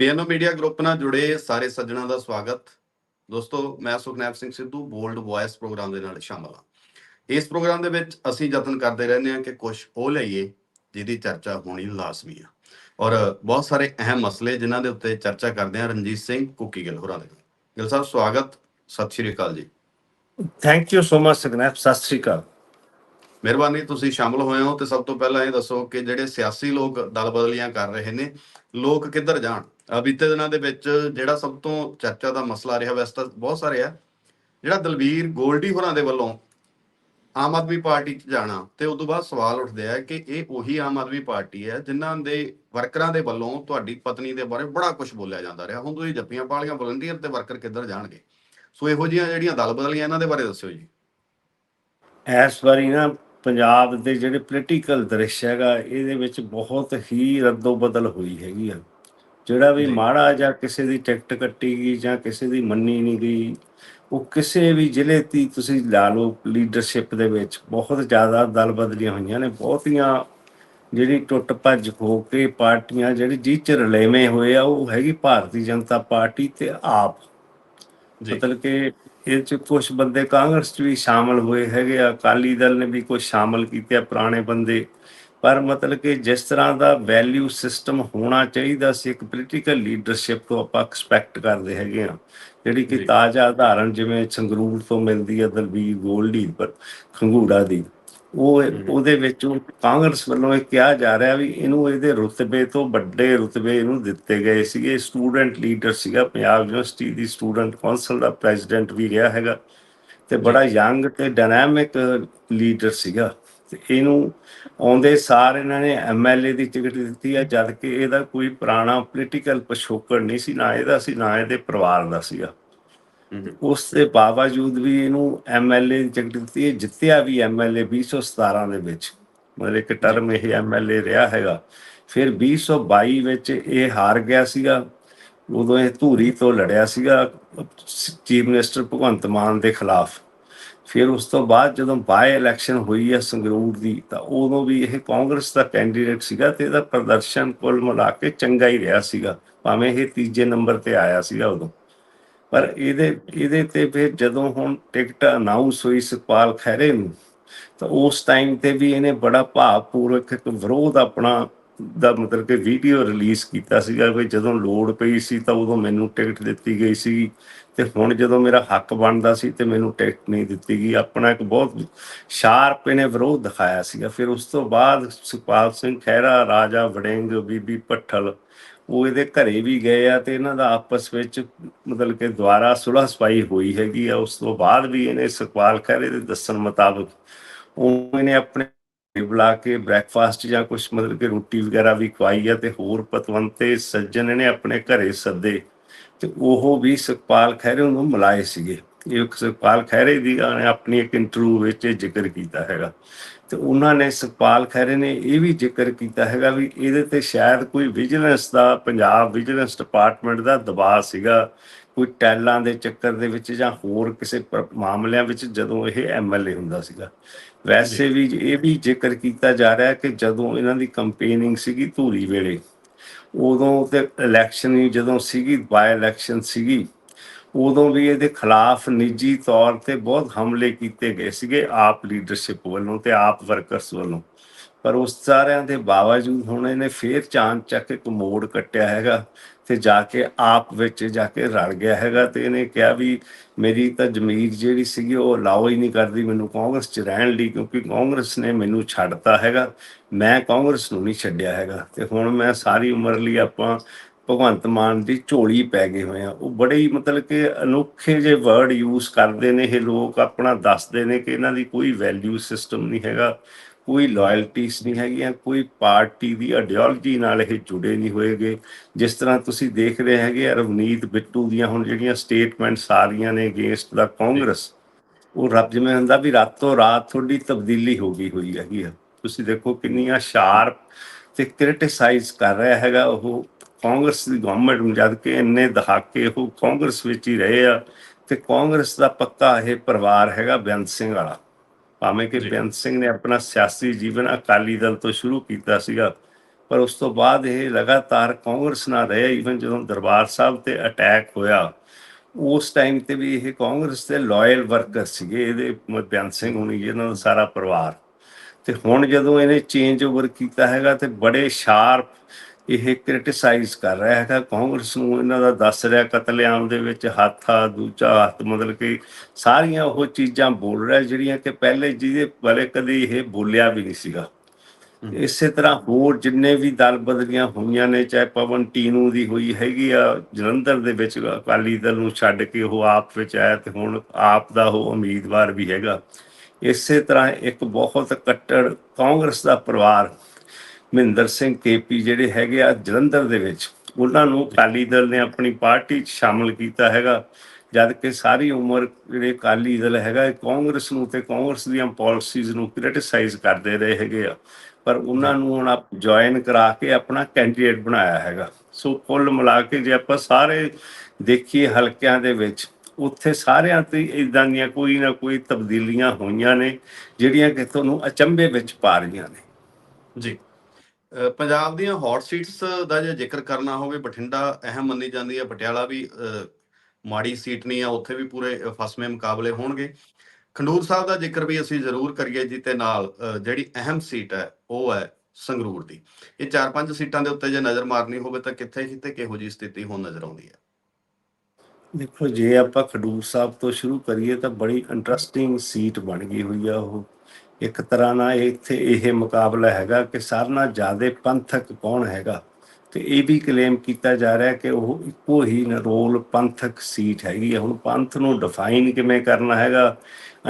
ਪੀਐਨਓ media group ਨਾਲ ਜੁੜੇ ਸਾਰੇ ਸੱਜਣਾਂ ਦਾ ਸਵਾਗਤ। ਦੋਸਤੋ ਮੈਂ Sukhnaib Singh Sidhu bold voice programme ਦੇ ਨਾਲ ਸ਼ਾਮਲ ਹਾਂ। ਇਸ ਪ੍ਰੋਗਰਾਮ ਦੇ ਵਿੱਚ ਅਸੀਂ ਯਤਨ ਕਰਦੇ ਰਹਿੰਦੇ ਹਾਂ ਕਿ ਕੁਝ ਉਹ ਲਈਏ ਜਿਹਦੀ ਚਰਚਾ ਹੋਣੀ ਲਾਜ਼ਮੀ ਆ। ਔਰ ਬਹੁਤ ਸਾਰੇ ਅਹਿਮ ਮਸਲੇ ਜਿਨ੍ਹਾਂ ਦੇ ਉੱਤੇ ਚਰਚਾ ਕਰਦੇ ਹਾਂ ਰਣਜੀਤ ਸਿੰਘ ਕੁੱਕੀ ਗਿੱਲ ਹੋਰਾਂ ਦੇ ਨਾਲ। ਗਿੱਲ ਸਾਹਿਬ ਸਵਾਗਤ। ਸਤਿ ਸ਼੍ਰੀ ਅਕਾਲ ਜੀ। Thank you so much Sukhnaib ਸਤਿ ਸ੍ਰੀ ਅਕਾਲ। ਮਿਹਰਬਾਨੀ ਤੁਸੀਂ ਸ਼ਾਮਲ ਹੋਏ ਹੋ ਤੇ ਸਭ ਤੋਂ ਪਹਿਲਾਂ ਇਹ ਦੱਸੋ ਕਿ ਜਿਹੜੇ ਸਿਆਸੀ ਲੋਕ ਦਲ ਬਦਲੀਆਂ ਕਰ ਰਹੇ ਨੇ ਲੋਕ ਕਿੱਧਰ ਜਾਣ? ਬੀਤੇ ਦਿਨਾਂ ਦੇ ਵਿੱਚ ਜਿਹੜਾ ਸਭ ਤੋਂ ਚਰਚਾ ਦਾ ਮਸਲਾ ਰਿਹਾ ਵੈਸੇ ਤਾਂ ਬਹੁਤ ਸਾਰੇ ਆ, ਜਿਹੜਾ ਦਲਵੀਰ ਗੋਲਡੀ ਹੋਰਾਂ ਦੇ ਵੱਲੋਂ ਆਮ ਆਦਮੀ ਪਾਰਟੀ 'ਚ ਜਾਣਾ ਤੇ ਉਸ ਤੋਂ ਬਾਅਦ ਸਵਾਲ ਉੱਠਦੇ ਆ ਕਿ ਇਹ ਉਹੀ ਆਮ ਆਦਮੀ ਪਾਰਟੀ ਹੈ ਜਿਨ੍ਹਾਂ ਦੇ ਵਰਕਰਾਂ ਦੇ ਵੱਲੋਂ ਤੁਹਾਡੀ ਪਤਨੀ ਦੇ ਬਾਰੇ ਬੜਾ ਕੁਝ ਬੋਲਿਆ ਜਾਂਦਾ ਰਿਹਾ। ਹੁਣ ਤੁਸੀਂ ਜੱਫੀਆਂ ਪਾਲੀਆਂ ਵਲੰਟੀਅਰ ਤੇ ਵਰਕਰ ਕਿੱਧਰ ਜਾਣਗੇ? ਸੋ ਇਹੋ ਜਿਹੀਆਂ ਜਿਹੜੀਆਂ ਦਲ ਬਦਲੀਆਂ ਇਹਨਾਂ ਦੇ ਬਾਰੇ ਦੱਸਿਓ ਜੀ। ਇਸ ਵਾਰੀ ਨਾ ਪੰਜਾਬ ਦੇ ਜਿਹੜੇ ਪੋਲੀਟੀਕਲ ਦ੍ਰਿਸ਼ ਹੈਗਾ, ਇਹਦੇ ਵਿੱਚ ਬਹੁਤ ਹੀ ਰੱਦੋ ਬਦਲ ਹੋਈ ਹੈਗੀ ਆ। ਜਿਹੜਾ ਵੀ। ਮਾੜਾ ਜਾਂ ਕਿਸੇ ਦੀ ਟਿਕਟ ਕੱਟੀ ਗਈ ਜਾਂ ਕਿਸੇ ਦੀ ਮੰਨੀ ਨਹੀਂ ਗਈ ਉਹ ਕਿਸੇ ਵੀ ਜ਼ਿਲ੍ਹੇ ਦੀ ਤੁਸੀਂ ਲਾ ਲਓ ਲੀਡਰਸ਼ਿਪ ਦੇ ਵਿੱਚ ਬਹੁਤ ਜ਼ਿਆਦਾ ਦਲ ਬਦਲੀਆਂ ਹੋਈਆਂ ਨੇ ਬਹੁਤੀਆਂ ਜਿਹੜੀ ਟੁੱਟ ਭੱਜ ਹੋ ਕੇ ਪਾਰਟੀਆਂ ਜਿਹੜੀ ਜਿਹ ਚ ਰਲੇਵੇਂ ਹੋਏ ਆ ਉਹ ਹੈਗੀ ਭਾਰਤੀ ਜਨਤਾ ਪਾਰਟੀ ਤੇ ਆਪ। ਮਤਲਬ ਕਿ ਇਹ ਚ ਕੁਝ ਬੰਦੇ ਕਾਂਗਰਸ ਚ ਵੀ ਸ਼ਾਮਲ ਹੋਏ ਹੈਗੇ ਆ ਅਕਾਲੀ ਦਲ ਨੇ ਵੀ ਕੁਝ ਸ਼ਾਮਲ ਕੀਤੇ ਆ ਪੁਰਾਣੇ ਬੰਦੇ। ਪਰ ਮਤਲਬ ਕਿ ਜਿਸ ਤਰ੍ਹਾਂ ਦਾ ਵੈਲਿਊ ਸਿਸਟਮ ਹੋਣਾ ਚਾਹੀਦਾ ਸੀ ਇੱਕ ਪੋਲੀਟੀਕਲ ਲੀਡਰਸ਼ਿਪ ਤੋਂ ਆਪਾਂ ਐਕਸਪੈਕਟ ਕਰਦੇ ਹੈਗੇ ਆ ਜਿਹੜੀ ਕਿ। ਤਾਜ਼ਾ ਉਦਾਹਰਣ ਜਿਵੇਂ ਸੰਗਰੂਰ ਤੋਂ ਮਿਲਦੀ ਹੈ ਦਲਬੀਰ ਗੋਲਡੀ ਪਰ ਖੰਗੂੜਾ ਦੀ। ਉਹ। ਉਹਦੇ ਵਿੱਚ ਉਹ ਕਾਂਗਰਸ ਵੱਲੋਂ ਇਹ ਕਿਹਾ ਜਾ ਰਿਹਾ ਵੀ ਇਹਨੂੰ ਇਹਦੇ ਰੁਤਬੇ ਤੋਂ ਵੱਡੇ ਰੁਤਬੇ ਇਹਨੂੰ ਦਿੱਤੇ ਗਏ ਸੀਗੇ। ਸਟੂਡੈਂਟ ਲੀਡਰ ਸੀਗਾ ਪੰਜਾਬ ਯੂਨੀਵਰਸਿਟੀ ਦੀ ਸਟੂਡੈਂਟ ਕੌਂਸਲ ਦਾ ਪ੍ਰੈਜ਼ੀਡੈਂਟ ਵੀ ਰਿਹਾ ਹੈਗਾ। ਤੇ ਬੜਾ ਯੰਗ ਤੇ ਡਾਇਨਾਮਿਕ ਲੀਡਰ ਸੀਗਾ। ਤੇ ਇਹਨੂੰ ਆਉਂਦੇ ਸਾਰ ਇਹਨਾਂ ਨੇ ਐਮਐਲਏ ਦੀ ਟਿਕਟ ਦਿੱਤੀ ਹੈ ਜਦ ਕਿ ਇਹਦਾ ਕੋਈ ਪੁਰਾਣਾ ਪੋਲੀਟੀਕਲ ਪਿਛੋਕੜ ਨਹੀਂ ਸੀ ਨਾ ਇਹਦਾ ਸੀ ਨਾ ਇਹਦੇ ਪਰਿਵਾਰ ਦਾ ਸੀਗਾ। ਉਸ ਦੇ ਬਾਵਜੂਦ ਵੀ ਇਹਨੂੰ ਐਮਐਲਏ ਦੀ ਟਿਕਟ ਦਿੱਤੀ ਹੈ ਜਿੱਤਿਆ ਵੀ ਐਮਐਲਏ 2017 ਦੇ ਵਿੱਚ। ਮਤਲਬ ਇੱਕ ਟਰਮ ਇਹ ਐਮਐਲਏ ਰਿਹਾ ਹੈਗਾ। ਫਿਰ 2022 ਵਿੱਚ ਇਹ ਹਾਰ ਗਿਆ ਸੀਗਾ। ਉਦੋਂ ਇਹ ਧੂਰੀ ਤੋਂ ਲੜਿਆ ਸੀਗਾ ਚੀਫ ਮਿਨਿਸਟਰ ਭਗਵੰਤ ਮਾਨ ਦੇ ਖਿਲਾਫ। ਫਿਰ ਉਸ ਤੋਂ ਬਾਅਦ ਜਦੋਂ ਬਾਏ ਇਲੈਕਸ਼ਨ ਹੋਈ ਹੈ ਸੰਗਰੂਰ ਦੀ, ਤਾਂ ਉਦੋਂ ਵੀ ਇਹ ਕਾਂਗਰਸ ਦਾ ਕੈਂਡੀਡੇਟ ਸੀਗਾ ਤੇ ਇਹਦਾ ਪ੍ਰਦਰਸ਼ਨ ਕੁੱਲ ਮਿਲਾ ਕੇ ਚੰਗਾ ਹੀ ਰਿਹਾ ਸੀਗਾ, ਭਾਵੇਂ ਇਹ ਤੀਜੇ ਨੰਬਰ ਤੇ ਆਇਆ ਸੀਗਾ ਉਦੋਂ। ਪਰ ਇਹਦੇ ਇਹਦੇ ਤੇ ਫਿਰ ਜਦੋਂ ਹੁਣ ਟਿਕਟ ਅਨਾਉਂਸ ਹੋਈ ਸੁਖਪਾਲ ਖਹਿਰੇ ਨੂੰ, ਤਾਂ ਉਸ ਟਾਈਮ ਤੇ ਵੀ ਇਹਨੇ ਬੜਾ ਭਾਵਪੂਰਵਕ ਇੱਕ ਵਿਰੋਧ ਆਪਣਾ ਦਾ ਮਤਲਬ ਕਿ ਵੀਡੀਓ ਰਿਲੀਜ਼ ਕੀਤਾ ਸੀਗਾ ਵੀ ਜਦੋਂ ਲੋੜ ਪਈ ਸੀ ਤਾਂ ਉਦੋਂ ਮੈਨੂੰ ਟਿਕਟ ਦਿੱਤੀ ਗਈ ਸੀ ਤੇ ਹੁਣ ਜਦੋਂ ਮੇਰਾ ਹੱਕ ਬਣਦਾ ਸੀ ਤੇ ਮੈਨੂੰ ਟਿਕਟ ਨਹੀਂ ਦਿੱਤੀ ਗਈ। ਆਪਣਾ ਇੱਕ ਬਹੁਤ ਸ਼ਾਰਪ ਇਹਨੇ ਵਿਰੋਧ ਦਿਖਾਇਆ ਸੀਗਾ। ਫਿਰ ਉਸ ਤੋਂ ਬਾਅਦ ਸੁਖਪਾਲ ਸਿੰਘ ਖਹਿਰਾ, ਰਾਜਾ ਵੜਿੰਗ, ਬੀਬੀ ਪੱਠਲ ਉਹ ਇਹਦੇ ਘਰੇ ਵੀ ਗਏ ਆ ਤੇ ਇਹਨਾਂ ਦਾ ਆਪਸ ਵਿੱਚ ਮਤਲਬ ਕਿ ਦੁਆਰਾ ਸੁਲਹ ਸਫ਼ਾਈ ਹੋਈ ਹੈਗੀ ਆ। ਉਸ ਤੋਂ ਬਾਅਦ ਵੀ ਇਹਨੇ ਸੁਖਪਾਲ ਖਹਿਰੇ ਦੇ ਦੱਸਣ ਮੁਤਾਬਕ ਉਹ ਇਹਨੇ ਆਪਣੇ ਘਰੇ ਬੁਲਾ ਕੇ ਬ੍ਰੈਕਫਾਸਟ ਜਾਂ ਕੁਝ ਮਤਲਬ ਕਿ ਰੋਟੀ ਵਗੈਰਾ ਵੀ ਖਵਾਈ ਆ ਤੇ ਹੋਰ ਪਤਵੰਤੇ ਸੱਜਣ ਇਹਨੇ ਆਪਣੇ ਘਰੇ ਸੱਦੇ ਤੇ ਉਹ ਵੀ ਸੁਖਪਾਲ ਖਹਿਰੇ ਨੂੰ ਮਿਲਾਏ ਸੀਗੇ। ਇਹ ਸੁਖਪਾਲ ਖਹਿਰੇ ਦੀ ਆਪਣੀ ਇੱਕ ਇੰਟਰਵਿਊ ਵਿੱਚ ਇਹ ਜ਼ਿਕਰ ਕੀਤਾ ਹੈਗਾ। ਤੇ ਉਹਨਾਂ ਨੇ ਸੁਖਪਾਲ ਖਹਿਰੇ ਨੇ ਇਹ ਵੀ ਜ਼ਿਕਰ ਕੀਤਾ ਹੈਗਾ ਵੀ ਇਹਦੇ ਤੇ ਸ਼ਾਇਦ ਕੋਈ ਵਿਜੀਲੈਂਸ ਦਾ, ਪੰਜਾਬ ਵਿਜੀਲੈਂਸ ਡਿਪਾਰਟਮੈਂਟ ਦਾ ਦਬਾਅ ਸੀਗਾ ਕੋਈ ਟੈਲਾਂ ਦੇ ਚੱਕਰ ਦੇ ਵਿੱਚ ਜਾਂ ਹੋਰ ਕਿਸੇ ਮਾਮਲਿਆਂ ਵਿੱਚ ਜਦੋਂ ਇਹ ਐਮਐਲਏ ਹੁੰਦਾ ਸੀਗਾ। ਵੈਸੇ ਵੀ ਇਹ ਵੀ ਜ਼ਿਕਰ ਕੀਤਾ ਜਾ ਰਿਹਾ ਕਿ ਜਦੋਂ ਇਹਨਾਂ ਦੀ ਕੰਪੇਨਿੰਗ ਸੀਗੀ ਧੂਰੀ ਵੇਲੇ, ਉਦੋਂ ਤੇ ਇਲੈਕਸ਼ਨ ਜਦੋਂ ਸੀਗੀ, ਬਾਈ ਇਲੈਕਸ਼ਨ ਸੀਗੀ, ਉਦੋਂ ਵੀ ਇਹਦੇ ਖਿਲਾਫ ਨਿੱਜੀ ਤੌਰ ਤੇ ਬਹੁਤ ਹਮਲੇ ਕੀਤੇ ਗਏ ਸੀਗੇ ਆਪ ਲੀਡਰਸ਼ਿਪ ਵੱਲੋਂ ਤੇ ਆਪ ਵਰਕਰਸ ਵੱਲੋਂ। ਪਰ ਉਸ ਸਾਰਿਆਂ ਦੇ ਬਾਵਜੂਦ ਹੁਣ ਇਹਨੇ ਫੇਰ ਚਾਂਦ ਚੱਕ ਇੱਕ ਮੋੜ ਕੱਟਿਆ ਹੈਗਾ। ਤੇ ਜਾ ਕੇ ਆਪ ਵਿੱਚ ਜਾ ਕੇ ਰਲ ਗਿਆ ਹੈਗਾ ਤੇ ਇਹਨੇ ਕਿਹਾ ਵੀ ਮੇਰੀ ਤਾਂ ਜ਼ਮੀਰ ਜਿਹੜੀ ਸੀਗੀ ਉਹ ਅਲਾਓ ਹੀ ਨਹੀਂ ਕਰਦੀ, ਮੈਨੂੰ ਕਾਂਗਰਸ 'ਚ ਰਹਿਣ ਲਈ ਕਿਉਂਕਿ ਕਾਂਗਰਸ ਨੇ ਮੈਨੂੰ ਛੱਡਤਾ ਹੈਗਾ, ਮੈਂ ਕਾਂਗਰਸ ਨੂੰ ਨਹੀਂ ਛੱਡਿਆ ਹੈਗਾ ਤੇ ਹੁਣ ਮੈਂ ਸਾਰੀ ਉਮਰ ਲਈ ਆਪਾਂ ਭਗਵੰਤ ਮਾਨ ਦੀ ਝੋਲੀ ਪੈ ਗਏ ਹੋਏ ਆ ਉਹ ਬੜੇ ਹੀ ਮਤਲਬ ਕਿ ਅਨੋਖੇ ਜਿਹੇ ਵਰਡ ਯੂਜ਼ ਕਰਦੇ ਨੇ, ਇਹ ਲੋਕ ਆਪਣਾ ਦੱਸਦੇ ਨੇ ਕਿ ਇਹਨਾਂ ਦੀ ਕੋਈ ਵੈਲਿਊ ਸਿਸਟਮ ਨਹੀਂ ਹੈਗਾ। ਕੋਈ ਲਾਇਲਟੀਜ਼ ਨਹੀਂ ਹੈਗੀਆਂ, ਕੋਈ ਪਾਰਟੀ ਦੀ ਆਈਡੀਓਲੋਜੀ ਨਾਲ ਇਹ ਜੁੜੇ ਨਹੀਂ ਹੋਏਗੇ। ਜਿਸ ਤਰ੍ਹਾਂ ਤੁਸੀਂ ਦੇਖ ਰਹੇ ਹੈਗੇ ਆ, ਰਵਨੀਤ ਬਿੱਟੂ ਦੀਆਂ ਹੁਣ ਜਿਹੜੀਆਂ ਸਟੇਟਮੈਂਟਸ ਆ ਰਹੀਆਂ ਨੇ ਅਗੇਂਸਟ ਦਾ ਕਾਂਗਰਸ ਉਹ ਰੱਬ ਜਿਵੇਂ ਹੁੰਦਾ ਵੀ ਰਾਤੋਂ ਰਾਤ ਤੁਹਾਡੀ ਤਬਦੀਲੀ ਹੋ ਗਈ ਹੋਈ ਹੈਗੀ ਆ। ਤੁਸੀਂ ਦੇਖੋ ਕਿੰਨੀਆਂ ਸ਼ਾਰਪ ਤੇ ਕ੍ਰਿਟਿਸਾਈਜ਼ ਕਰ ਰਿਹਾ ਹੈਗਾ ਉਹ ਕਾਂਗਰਸ ਦੀ ਗਵਰਨਮੈਂਟ ਨੂੰ, ਜਦ ਕਿ ਇੰਨੇ ਦਹਾਕੇ ਉਹ ਕਾਂਗਰਸ ਵਿੱਚ ਹੀ ਰਹੇ ਆ ਤੇ ਕਾਂਗਰਸ ਦਾ ਪੱਕਾ ਇਹ ਪਰਿਵਾਰ ਹੈਗਾ ਬੇਅੰਤ ਸਿੰਘ ਵਾਲਾ। ਭਾਵੇਂ ਕਿ। ਬੇਅੰਤ ਸਿੰਘ ਨੇ ਆਪਣਾ ਸਿਆਸੀ ਜੀਵਨ ਅਕਾਲੀ ਦਲ ਤੋਂ ਸ਼ੁਰੂ ਕੀਤਾ ਸੀਗਾ ਪਰ ਉਸ ਤੋਂ ਬਾਅਦ ਇਹ ਲਗਾਤਾਰ ਕਾਂਗਰਸ ਨਾਲ ਰਿਹਾ ਈਵਨ ਜਦੋਂ ਦਰਬਾਰ ਸਾਹਿਬ ਤੇ ਅਟੈਕ ਹੋਇਆ ਉਸ ਟਾਈਮ ਤੇ ਵੀ ਇਹ ਕਾਂਗਰਸ ਦੇ ਲਾਇਲ ਵਰਕਰ ਸੀਗੇ ਇਹਦੇ ਬੇਅੰਤ ਸਿੰਘ ਹੁਣੀ ਇਹਨਾਂ ਦਾ ਸਾਰਾ ਪਰਿਵਾਰ ਤੇ ਹੁਣ ਜਦੋਂ ਇਹਨੇ ਚੇਂਜ ਓਵਰ ਕੀਤਾ ਹੈਗਾ ਤੇ ਬੜੇ ਸ਼ਾਰਪ ਇਹ ਕ੍ਰਿਟਿਸਾਈਜ਼ ਕਰ ਰਿਹਾ ਹੈਗਾ। ਕਾਂਗਰਸ ਨੂੰ ਇਹਨਾਂ ਦਾ ਦੱਸ ਰਿਹਾ ਕਤਲੇਆਮ ਦੇ ਵਿੱਚ ਹੱਥ ਆ ਦੂਜਾ ਹੱਥ ਮਤਲਬ ਕਿ ਸਾਰੀਆਂ ਉਹ ਚੀਜ਼ਾਂ ਬੋਲ ਰਿਹਾ ਜਿਹੜੀਆਂ ਕਿ ਪਹਿਲੇ ਜਿਹਦੇ ਬਾਰੇ ਕਦੇ ਇਹ ਬੋਲਿਆ ਵੀ ਨਹੀਂ ਸੀਗਾ। ਇਸੇ ਤਰ੍ਹਾਂ ਹੋਰ ਜਿੰਨੇ ਵੀ ਦਲ ਬਦਲੀਆਂ ਹੋਈਆਂ ਨੇ ਚਾਹੇ ਪਵਨ ਟੀਨੂ ਦੀ ਹੋਈ ਹੈਗੀ ਆ ਜਲੰਧਰ ਦੇ ਵਿੱਚ ਅਕਾਲੀ ਦਲ ਨੂੰ ਛੱਡ ਕੇ ਉਹ ਆਪ ਵਿੱਚ ਆਇਆ ਤੇ ਹੁਣ ਆਪ ਦਾ ਉਹ ਉਮੀਦਵਾਰ ਵੀ ਹੈਗਾ। ਇਸੇ ਤਰ੍ਹਾਂ ਇੱਕ ਬਹੁਤ ਕੱਟੜ ਕਾਂਗਰਸ ਦਾ ਪਰਿਵਾਰ ਮਹਿੰਦਰ ਸਿੰਘ ਕੇਪੀ ਜਿਹੜੇ ਹੈਗੇ ਆ ਜਲੰਧਰ ਦੇ ਵਿੱਚ, ਉਹਨਾਂ ਨੂੰ ਅਕਾਲੀ ਦਲ ਨੇ ਆਪਣੀ ਪਾਰਟੀ 'ਚ ਸ਼ਾਮਲ ਕੀਤਾ ਹੈਗਾ। ਜਦ ਕਿ ਸਾਰੀ ਉਮਰ ਜਿਹੜੇ ਅਕਾਲੀ ਦਲ ਹੈਗਾ ਕਾਂਗਰਸ ਨੂੰ ਤੇ ਕਾਂਗਰਸ ਦੀਆਂ ਪਾਲਿਸੀਜ਼ ਨੂੰ ਕ੍ਰਿਟਿਸਾਈਜ਼ ਕਰਦੇ ਰਹੇ ਹੈਗੇ ਆ। ਪਰ ਉਹਨਾਂ ਨੂੰ ਹੁਣ ਆਪ ਜੁਆਇਨ ਕਰਾ ਕੇ ਆਪਣਾ ਕੈਂਡੀਡੇਟ ਬਣਾਇਆ ਹੈਗਾ। ਸੋ ਕੁੱਲ ਮਿਲਾ ਕੇ ਜੇ ਆਪਾਂ ਸਾਰੇ ਦੇਖੀਏ ਹਲਕਿਆਂ ਦੇ ਵਿੱਚ, ਉੱਥੇ ਸਾਰਿਆਂ ਤੇ ਇਦਾਂ ਦੀਆਂ ਕੋਈ ਨਾ ਕੋਈ ਤਬਦੀਲੀਆਂ ਹੋਈਆਂ ਨੇ, ਜਿਹੜੀਆਂ ਕਿ ਤੁਹਾਨੂੰ ਅਚੰਭੇ ਵਿੱਚ ਪਾ ਰਹੀਆਂ ਨੇ। ਜੀ। ਪੰਜਾਬ ਦੀਆਂ ਹੌਟ ਸੀਟਸ ਦਾ ਜੇ ਜ਼ਿਕਰ ਕਰਨਾ ਹੋਵੇ ਬਠਿੰਡਾ ਅਹਿਮ ਮੰਨੀ ਜਾਂਦੀ ਹੈ ਪਟਿਆਲਾ ਵੀ ਮਾੜੀ ਸੀਟ ਨਹੀਂ ਆ ਉੱਥੇ ਵੀ ਪੂਰੇ ਅ, ਫਸਵੇਂ ਮੁਕਾਬਲੇ ਹੋਣਗੇ। ਖੰਡੂਰ ਸਾਹਿਬ ਦਾ ਜ਼ਿਕਰ ਵੀ ਅਸੀਂ ਜ਼ਰੂਰ ਕਰੀਏ ਜੀ ਤੇ ਨਾਲ ਜਿਹੜੀ ਅਹਿਮ ਸੀਟ ਹੈ ਉਹ ਹੈ ਸੰਗਰੂਰ ਦੀ। ਇਹ ਚਾਰ ਪੰਜ ਸੀਟਾਂ ਦੇ ਉੱਤੇ ਜੇ ਨਜ਼ਰ ਮਾਰਨੀ ਹੋਵੇ ਤਾਂ ਕਿੱਥੇ ਕਿਤੇ ਕਿਹੋ ਜੀ ਸਥਿਤੀ ਹੁਣ ਨਜ਼ਰ ਆਉਂਦੀ ਹੈ? ਦੇਖੋ ਜੇ ਆਪਾਂ ਖਡੂਰ ਸਾਹਿਬ ਤੋਂ ਸ਼ੁਰੂ ਕਰੀਏ ਤਾਂ ਬੜੀ ਇੰਟਰਸਟਿੰਗ ਸੀਟ ਬਣ ਗਈ ਹੋਈ ਆ ਉਹ। ਇੱਕ ਤਰ੍ਹਾਂ ਨਾਲ ਇੱਥੇ ਇਹ ਮੁਕਾਬਲਾ ਹੈਗਾ ਕਿ ਸਾਰਿਆਂ ਨਾਲੋਂ ਜ਼ਿਆਦਾ ਪੰਥਕ ਕੌਣ ਹੈਗਾ? ਤੇ ਇਹ ਵੀ ਕਲੇਮ ਕੀਤਾ ਜਾ ਰਿਹਾ ਕਿ ਉਹ ਇੱਕੋ ਹੀ ਰੋਲ ਪੰਥਕ ਸੀਟ ਹੈਗੀ ਆ। ਹੁਣ ਪੰਥ ਨੂੰ ਡਿਫਾਈਨ ਕਿਵੇਂ ਕਰਨਾ ਹੈਗਾ?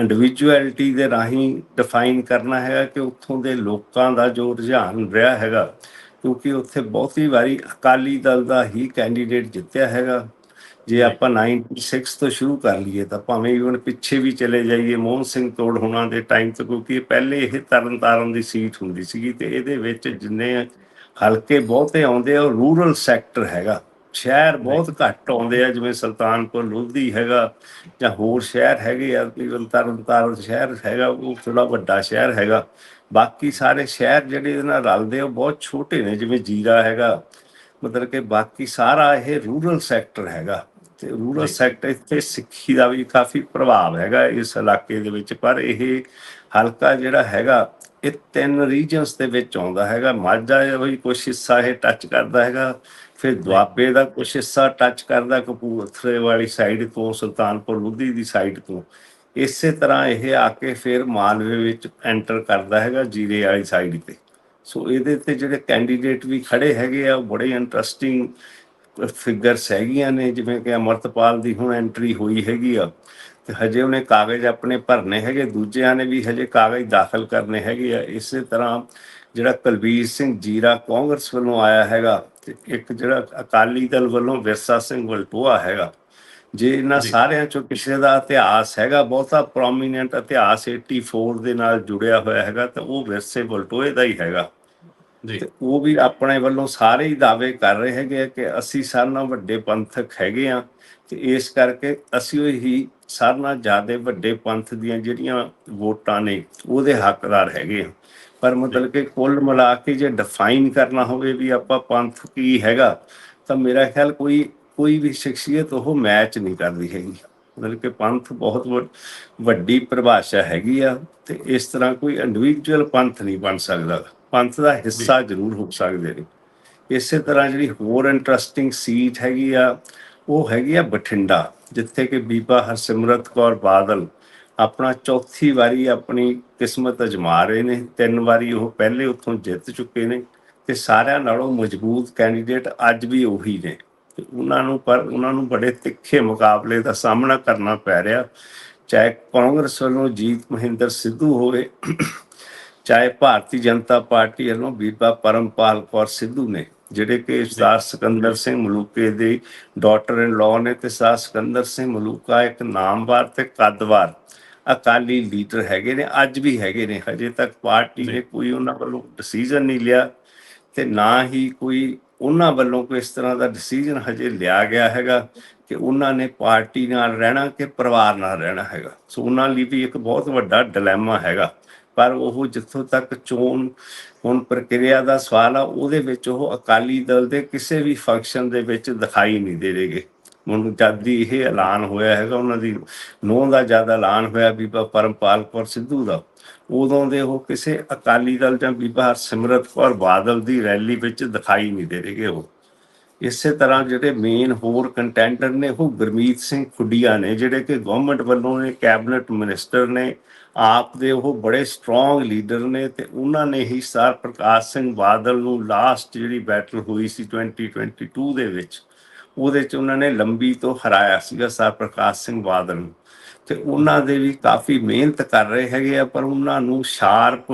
ਇੰਡੀਵਿਜੂਅਲਿਟੀ ਦੇ ਰਾਹੀਂ ਡਿਫਾਈਨ ਕਰਨਾ ਹੈਗਾ ਕਿ ਉੱਥੋਂ ਦੇ ਲੋਕਾਂ ਦਾ ਜੋ ਰੁਝਾਨ ਰਿਹਾ ਹੈਗਾ। ਕਿਉਂਕਿ ਉੱਥੇ ਬਹੁਤੀ ਵਾਰੀ ਅਕਾਲੀ ਦਲ ਦਾ ਹੀ ਕੈਂਡੀਡੇਟ ਜਿੱਤਿਆ ਹੈਗਾ। ਜੇ ਆਪਾਂ 96 ਤੋਂ ਸ਼ੁਰੂ ਕਰ ਲਈਏ ਤਾਂ ਭਾਵੇਂ ਇਵਨ ਪਿੱਛੇ ਵੀ ਚਲੇ ਜਾਈਏ ਮੋਹਨ ਸਿੰਘ ਤੋੜ ਹੋਣਾ ਦੇ ਟਾਈਮ ਤੋਂ ਕਿਉਂਕਿ ਪਹਿਲੇ ਇਹ ਤਰਨਤਾਰਨ ਦੀ ਸੀਟ ਹੁੰਦੀ ਸੀਗੀ ਤੇ ਇਹਦੇ ਵਿੱਚ ਜਿੰਨੇ ਹਲਕੇ ਬਹੁਤੇ ਆਉਂਦੇ ਆ ਉਹ ਰੂਰਲ ਸੈਕਟਰ ਹੈਗਾ। ਸ਼ਹਿਰ ਬਹੁਤ ਘੱਟ ਆਉਂਦੇ ਆ ਜਿਵੇਂ ਸੁਲਤਾਨਪੁਰ ਲੋਧੀ ਹੈਗਾ ਜਾਂ ਹੋਰ ਸ਼ਹਿਰ ਹੈਗੇ ਆ ਇਵਨ ਤਰਨਤਾਰਨ ਸ਼ਹਿਰ ਹੈਗਾ ਉਹ ਥੋੜਾ ਵੱਡਾ ਸ਼ਹਿਰ ਹੈਗਾ। ਬਾਕੀ ਸਾਰੇ ਸ਼ਹਿਰ ਜਿਹੜੇ ਇਹਦੇ ਨਾਲ ਰਲਦੇ ਆ ਉਹ ਬਹੁਤ ਛੋਟੇ ਨੇ ਜਿਵੇਂ ਜੀਰਾ ਹੈਗਾ। ਮਤਲਬ ਕਿ ਬਾਕੀ ਸਾਰਾ ਇਹ ਰੂਰਲ ਸੈਕਟਰ ਹੈਗਾ। ਤੇ ਰੂਰਲ ਸੈਕਟਰ ਇੱਥੇ ਸਿੱਖੀ ਦਾ ਵੀ ਕਾਫੀ ਪ੍ਰਭਾਵ ਹੈਗਾ ਇਸ ਇਲਾਕੇ ਦੇ ਵਿੱਚ, ਪਰ ਇਹ ਹਲਕਾ ਜਿਹੜਾ ਹੈਗਾ, ਇਹ ਤਿੰਨ ਰੀਜਨਸ ਦੇ ਵਿੱਚ ਆਉਂਦਾ ਹੈਗਾ। ਮਾਝਾ ਵੀ ਕੁਛ ਹਿੱਸਾ ਇਹ ਟੱਚ ਕਰਦਾ ਹੈਗਾ। ਫਿਰ ਦੁਆਬੇ ਦਾ ਕੁਛ ਹਿੱਸਾ ਟੱਚ ਕਰਦਾ ਕਪੂਰਥਲੇ ਵਾਲੀ ਸਾਈਡ ਤੋਂ, ਸੁਲਤਾਨਪੁਰ ਲੋਧੀ ਦੀ ਸਾਈਡ ਤੋਂ। ਇਸੇ ਤਰ੍ਹਾਂ ਇਹ ਆ ਕੇ ਫਿਰ ਮਾਲਵੇ ਵਿੱਚ ਐਂਟਰ ਕਰਦਾ ਹੈਗਾ ਜੀਰੇ ਵਾਲੀ ਸਾਈਡ ਤੇ। ਸੋ ਇਹਦੇ ਤੇ ਜਿਹੜੇ ਕੈਂਡੀਡੇਟ ਵੀ ਖੜੇ ਹੈਗੇ ਆ, ਉਹ ਬੜੇ ਇੰਟਰਸਟਿੰਗ ਫਿਗਰਸ ਹੈਗੀਆਂ ਨੇ ਜਿਵੇਂ ਕਿ ਅਮਰਤਪਾਲ ਦੀ ਹੁਣ ਐਂਟਰੀ ਹੋਈ ਹੈਗੀ ਆ। ਤੇ ਹਜੇ ਉਹਨੇ ਕਾਗਜ਼ ਆਪਣੇ ਭਰਨੇ ਹੈਗੇ ਦੂਜਿਆਂ ਨੇ ਵੀ ਹਜੇ ਕਾਗਜ਼ ਦਾਖਲ ਕਰਨੇ ਹੈਗੇ ਆ। ਇਸੇ ਤਰ੍ਹਾਂ ਜਿਹੜਾ ਕੁਲਬੀਰ ਸਿੰਘ ਜੀਰਾ ਕਾਂਗਰਸ ਵੱਲੋਂ ਆਇਆ ਹੈਗਾ ਤੇ ਇੱਕ ਜਿਹੜਾ ਅਕਾਲੀ ਦਲ ਵੱਲੋਂ ਵਿਰਸਾ ਸਿੰਘ ਵਲਟੋਆ ਹੈਗਾ। ਜੇ ਇਹਨਾਂ। ਸਾਰਿਆਂ ਚੋਂ ਕਿਸੇ ਦਾ ਇਤਿਹਾਸ ਹੈਗਾ ਬਹੁਤਾ ਪ੍ਰੋਮੀਨੈਂਟ ਇਤਿਹਾਸ 84 ਦੇ ਨਾਲ ਜੁੜਿਆ ਹੋਇਆ ਹੈਗਾ ਤਾਂ ਉਹ ਵਿਰਸੇ ਵਲਟੋਏ ਦਾ ਹੀ ਹੈਗਾ। ਤੇ ਉਹ ਵੀ ਆਪਣੇ ਵੱਲੋਂ ਸਾਰੇ ਹੀ ਦਾਅਵੇ ਕਰ ਰਹੇ ਹੈਗੇ ਆ ਕਿ ਅਸੀਂ ਸਾਰਿਆਂ ਨਾਲੋਂ ਵੱਡੇ ਪੰਥਕ ਹੈਗੇ ਆ ਤੇ ਇਸ ਕਰਕੇ ਅਸੀਂ ਹੀ ਸਾਰਿਆਂ ਨਾਲੋਂ ਜ਼ਿਆਦਾ ਵੱਡੇ ਪੰਥ ਦੀਆਂ ਜਿਹੜੀਆਂ ਵੋਟਾਂ ਨੇ ਉਹਦੇ ਹੱਕਦਾਰ ਹੈਗੇ ਆ। ਪਰ ਮਤਲਬ ਕਿ ਕੁੱਲ ਮਿਲਾ ਕੇ ਜੇ ਡਿਫਾਈਨ ਕਰਨਾ ਹੋਵੇ ਵੀ ਆਪਾਂ ਪੰਥ ਕੀ ਹੈਗਾ, ਤਾਂ ਮੇਰਾ ਖਿਆਲ ਕੋਈ ਕੋਈ ਵੀ ਸ਼ਖਸੀਅਤ ਉਹ ਮੈਚ ਨਹੀਂ ਕਰਦੀ ਹੈਗੀ। ਮਤਲਬ ਕਿ ਪੰਥ ਬਹੁਤ ਵੱਡ- ਵੱਡੀ ਪਰਿਭਾਸ਼ਾ ਹੈਗੀ ਆ ਤੇ ਇਸ ਤਰ੍ਹਾਂ ਕੋਈ ਇੰਡੀਵਿਜੂਅਲ ਪੰਥ ਨਹੀਂ ਬਣ ਸਕਦਾ। ਪੰਥ ਦਾ ਹਿੱਸਾ ਜ਼ਰੂਰ ਹੋ ਸਕਦੇ ਨੇ। ਇਸੇ ਤਰ੍ਹਾਂ ਜਿਹੜੀ ਹੋਰ ਇੰਟਰਸਟਿੰਗ ਸੀਟ ਹੈਗੀ ਆ, ਉਹ ਹੈਗੀ ਆ ਬਠਿੰਡਾ, ਜਿੱਥੇ ਕਿ ਬੀਬਾ ਹਰਸਿਮਰਤ ਕੌਰ ਬਾਦਲ ਆਪਣਾ ਚੌਥੀ ਵਾਰੀ ਆਪਣੀ ਕਿਸਮਤ ਅਜਮਾ ਰਹੇ ਨੇ। ਤਿੰਨ ਵਾਰੀ ਉਹ ਪਹਿਲੇ ਉੱਥੋਂ ਜਿੱਤ ਚੁੱਕੇ ਨੇ ਤੇ ਸਾਰਿਆਂ ਨਾਲੋਂ ਮਜ਼ਬੂਤ ਕੈਂਡੀਡੇਟ ਅੱਜ ਵੀ ਉਹੀ ਨੇ। ਉਹਨਾਂ ਨੂੰ ਪਰ ਉਹਨਾਂ ਨੂੰ ਬੜੇ ਤਿੱਖੇ ਮੁਕਾਬਲੇ ਦਾ ਸਾਹਮਣਾ ਕਰਨਾ ਪੈ ਰਿਹਾ। ਚਾਹੇ ਕਾਂਗਰਸ ਵੱਲੋਂ ਜੀਤ ਮਹਿੰਦਰ ਸਿੱਧੂ ਹੋਵੇ ਚਾਹੇ ਭਾਰਤੀ ਜਨਤਾ ਪਾਰਟੀ ਵੱਲੋਂ ਬੀਬਾ ਪਰਮਪਾਲ ਕੌਰ ਸਿੱਧੂ ਨੇ ਜਿਹੜੇ ਕਿ ਸਰਦਾਰ ਸਿਕੰਦਰ ਸਿੰਘ ਮਲੂਕੇ ਦੇ ਡਾਟਰ ਇਨ ਲਾਅ ਨੇ ਤੇ ਸਰਦਾਰ ਸਿਕੰਦਰ ਸਿੰਘ ਮਲੂਕਾ ਇੱਕ ਨਾਮਵਾਰ ਤੇ ਕੱਦਵਾਰ ਅਕਾਲੀ ਲੀਡਰ ਹੈਗੇ ਨੇ ਅੱਜ ਵੀ ਹੈਗੇ ਨੇ ਹਜੇ ਤੱਕ ਪਾਰਟੀ ਨੇ ਕੋਈ ਉਹਨਾਂ ਵੱਲੋਂ ਡਿਸੀਜਨ ਨਹੀਂ ਲਿਆ ਤੇ ਨਾ ਹੀ ਕੋਈ ਉਹਨਾਂ ਵੱਲੋਂ ਕੋਈ ਇਸ ਤਰ੍ਹਾਂ ਦਾ ਡਿਸੀਜਨ ਹਜੇ ਲਿਆ ਗਿਆ ਹੈਗਾ ਕਿ ਉਹਨਾਂ ਨੇ ਪਾਰਟੀ ਨਾਲ ਰਹਿਣਾ ਕਿ ਪਰਿਵਾਰ ਨਾਲ ਰਹਿਣਾ ਹੈਗਾ। ਸੋ ਉਹਨਾਂ ਲਈ ਵੀ ਇੱਕ ਬਹੁਤ ਵੱਡਾ ਡਿਲੇਮਾ ਹੈਗਾ। ਪਰ ਉਹ ਜਿੱਥੋਂ ਤੱਕ ਚੋਣ ਹੁਣ ਪ੍ਰਕਿਰਿਆ ਦਾ ਸਵਾਲ ਆ, ਉਹਦੇ ਵਿੱਚ ਉਹ ਅਕਾਲੀ ਦਲ ਦੇ ਕਿਸੇ ਵੀ ਫੰਕਸ਼ਨ ਦੇ ਵਿੱਚ ਦਿਖਾਈ ਨਹੀਂ ਦੇ ਰਹੇਗੇ। ਹੁਣ ਜਦ ਦੀ ਇਹ ਐਲਾਨ ਹੋਇਆ ਹੈਗਾ, ਉਹਨਾਂ ਦੀ ਨੋਂ ਦਾ ਜਦ ਐਲਾਨ ਹੋਇਆ ਬੀਬਾ ਪਰਮਪਾਲ ਕੌਰ ਸਿੱਧੂ ਦਾ, ਉਦੋਂ ਦੇ ਉਹ ਕਿਸੇ ਅਕਾਲੀ ਦਲ ਜਾਂ ਬੀਬਾ ਸਿਮਰਤ ਕੌਰ ਬਾਦਲ ਦੀ ਰੈਲੀ ਵਿੱਚ ਦਿਖਾਈ ਨਹੀਂ ਦੇ ਰਹੇਗੇ ਉਹ। ਇਸੇ ਤਰ੍ਹਾਂ ਜਿਹੜੇ ਮੇਨ ਹੋਰ ਕੰਟੈਂਡਰ ਨੇ, ਉਹ ਗੁਰਮੀਤ ਸਿੰਘ ਖੁੱਡੀਆ ਨੇ, ਜਿਹੜੇ ਕਿ ਗਵਰਨਮੈਂਟ ਵੱਲੋਂ ਨੇ ਕੈਬਨਿਟ ਮਿਨਿਸਟਰ ਨੇ, ਆਪ ਦੇ ਉਹ ਬੜੇ ਸਟਰੋਂਗ ਲੀਡਰ ਨੇ ਤੇ ਉਹਨਾਂ ਨੇ ਹੀ ਸਰ ਪ੍ਰਕਾਸ਼ ਸਿੰਘ ਬਾਦਲ ਨੂੰ ਲਾਸਟ ਜਿਹੜੀ ਬੈਟਲ ਹੋਈ ਸੀ 2022 ਦੇ ਵਿੱਚ, ਉਹਦੇ ਚ ਉਹਨਾਂ ਨੇ ਲੰਬੀ ਤੋਂ ਹਰਾਇਆ ਸੀਗਾ ਸਰ ਪ੍ਰਕਾਸ਼ ਸਿੰਘ ਬਾਦਲ ਨੂੰ। ਤੇ ਉਹਨਾਂ ਦੇ ਵੀ ਕਾਫੀ ਮਿਹਨਤ ਕਰ ਰਹੇ ਹੈਗੇ ਆ, ਪਰ ਉਹਨਾਂ ਨੂੰ ਸ਼ਾਰਪ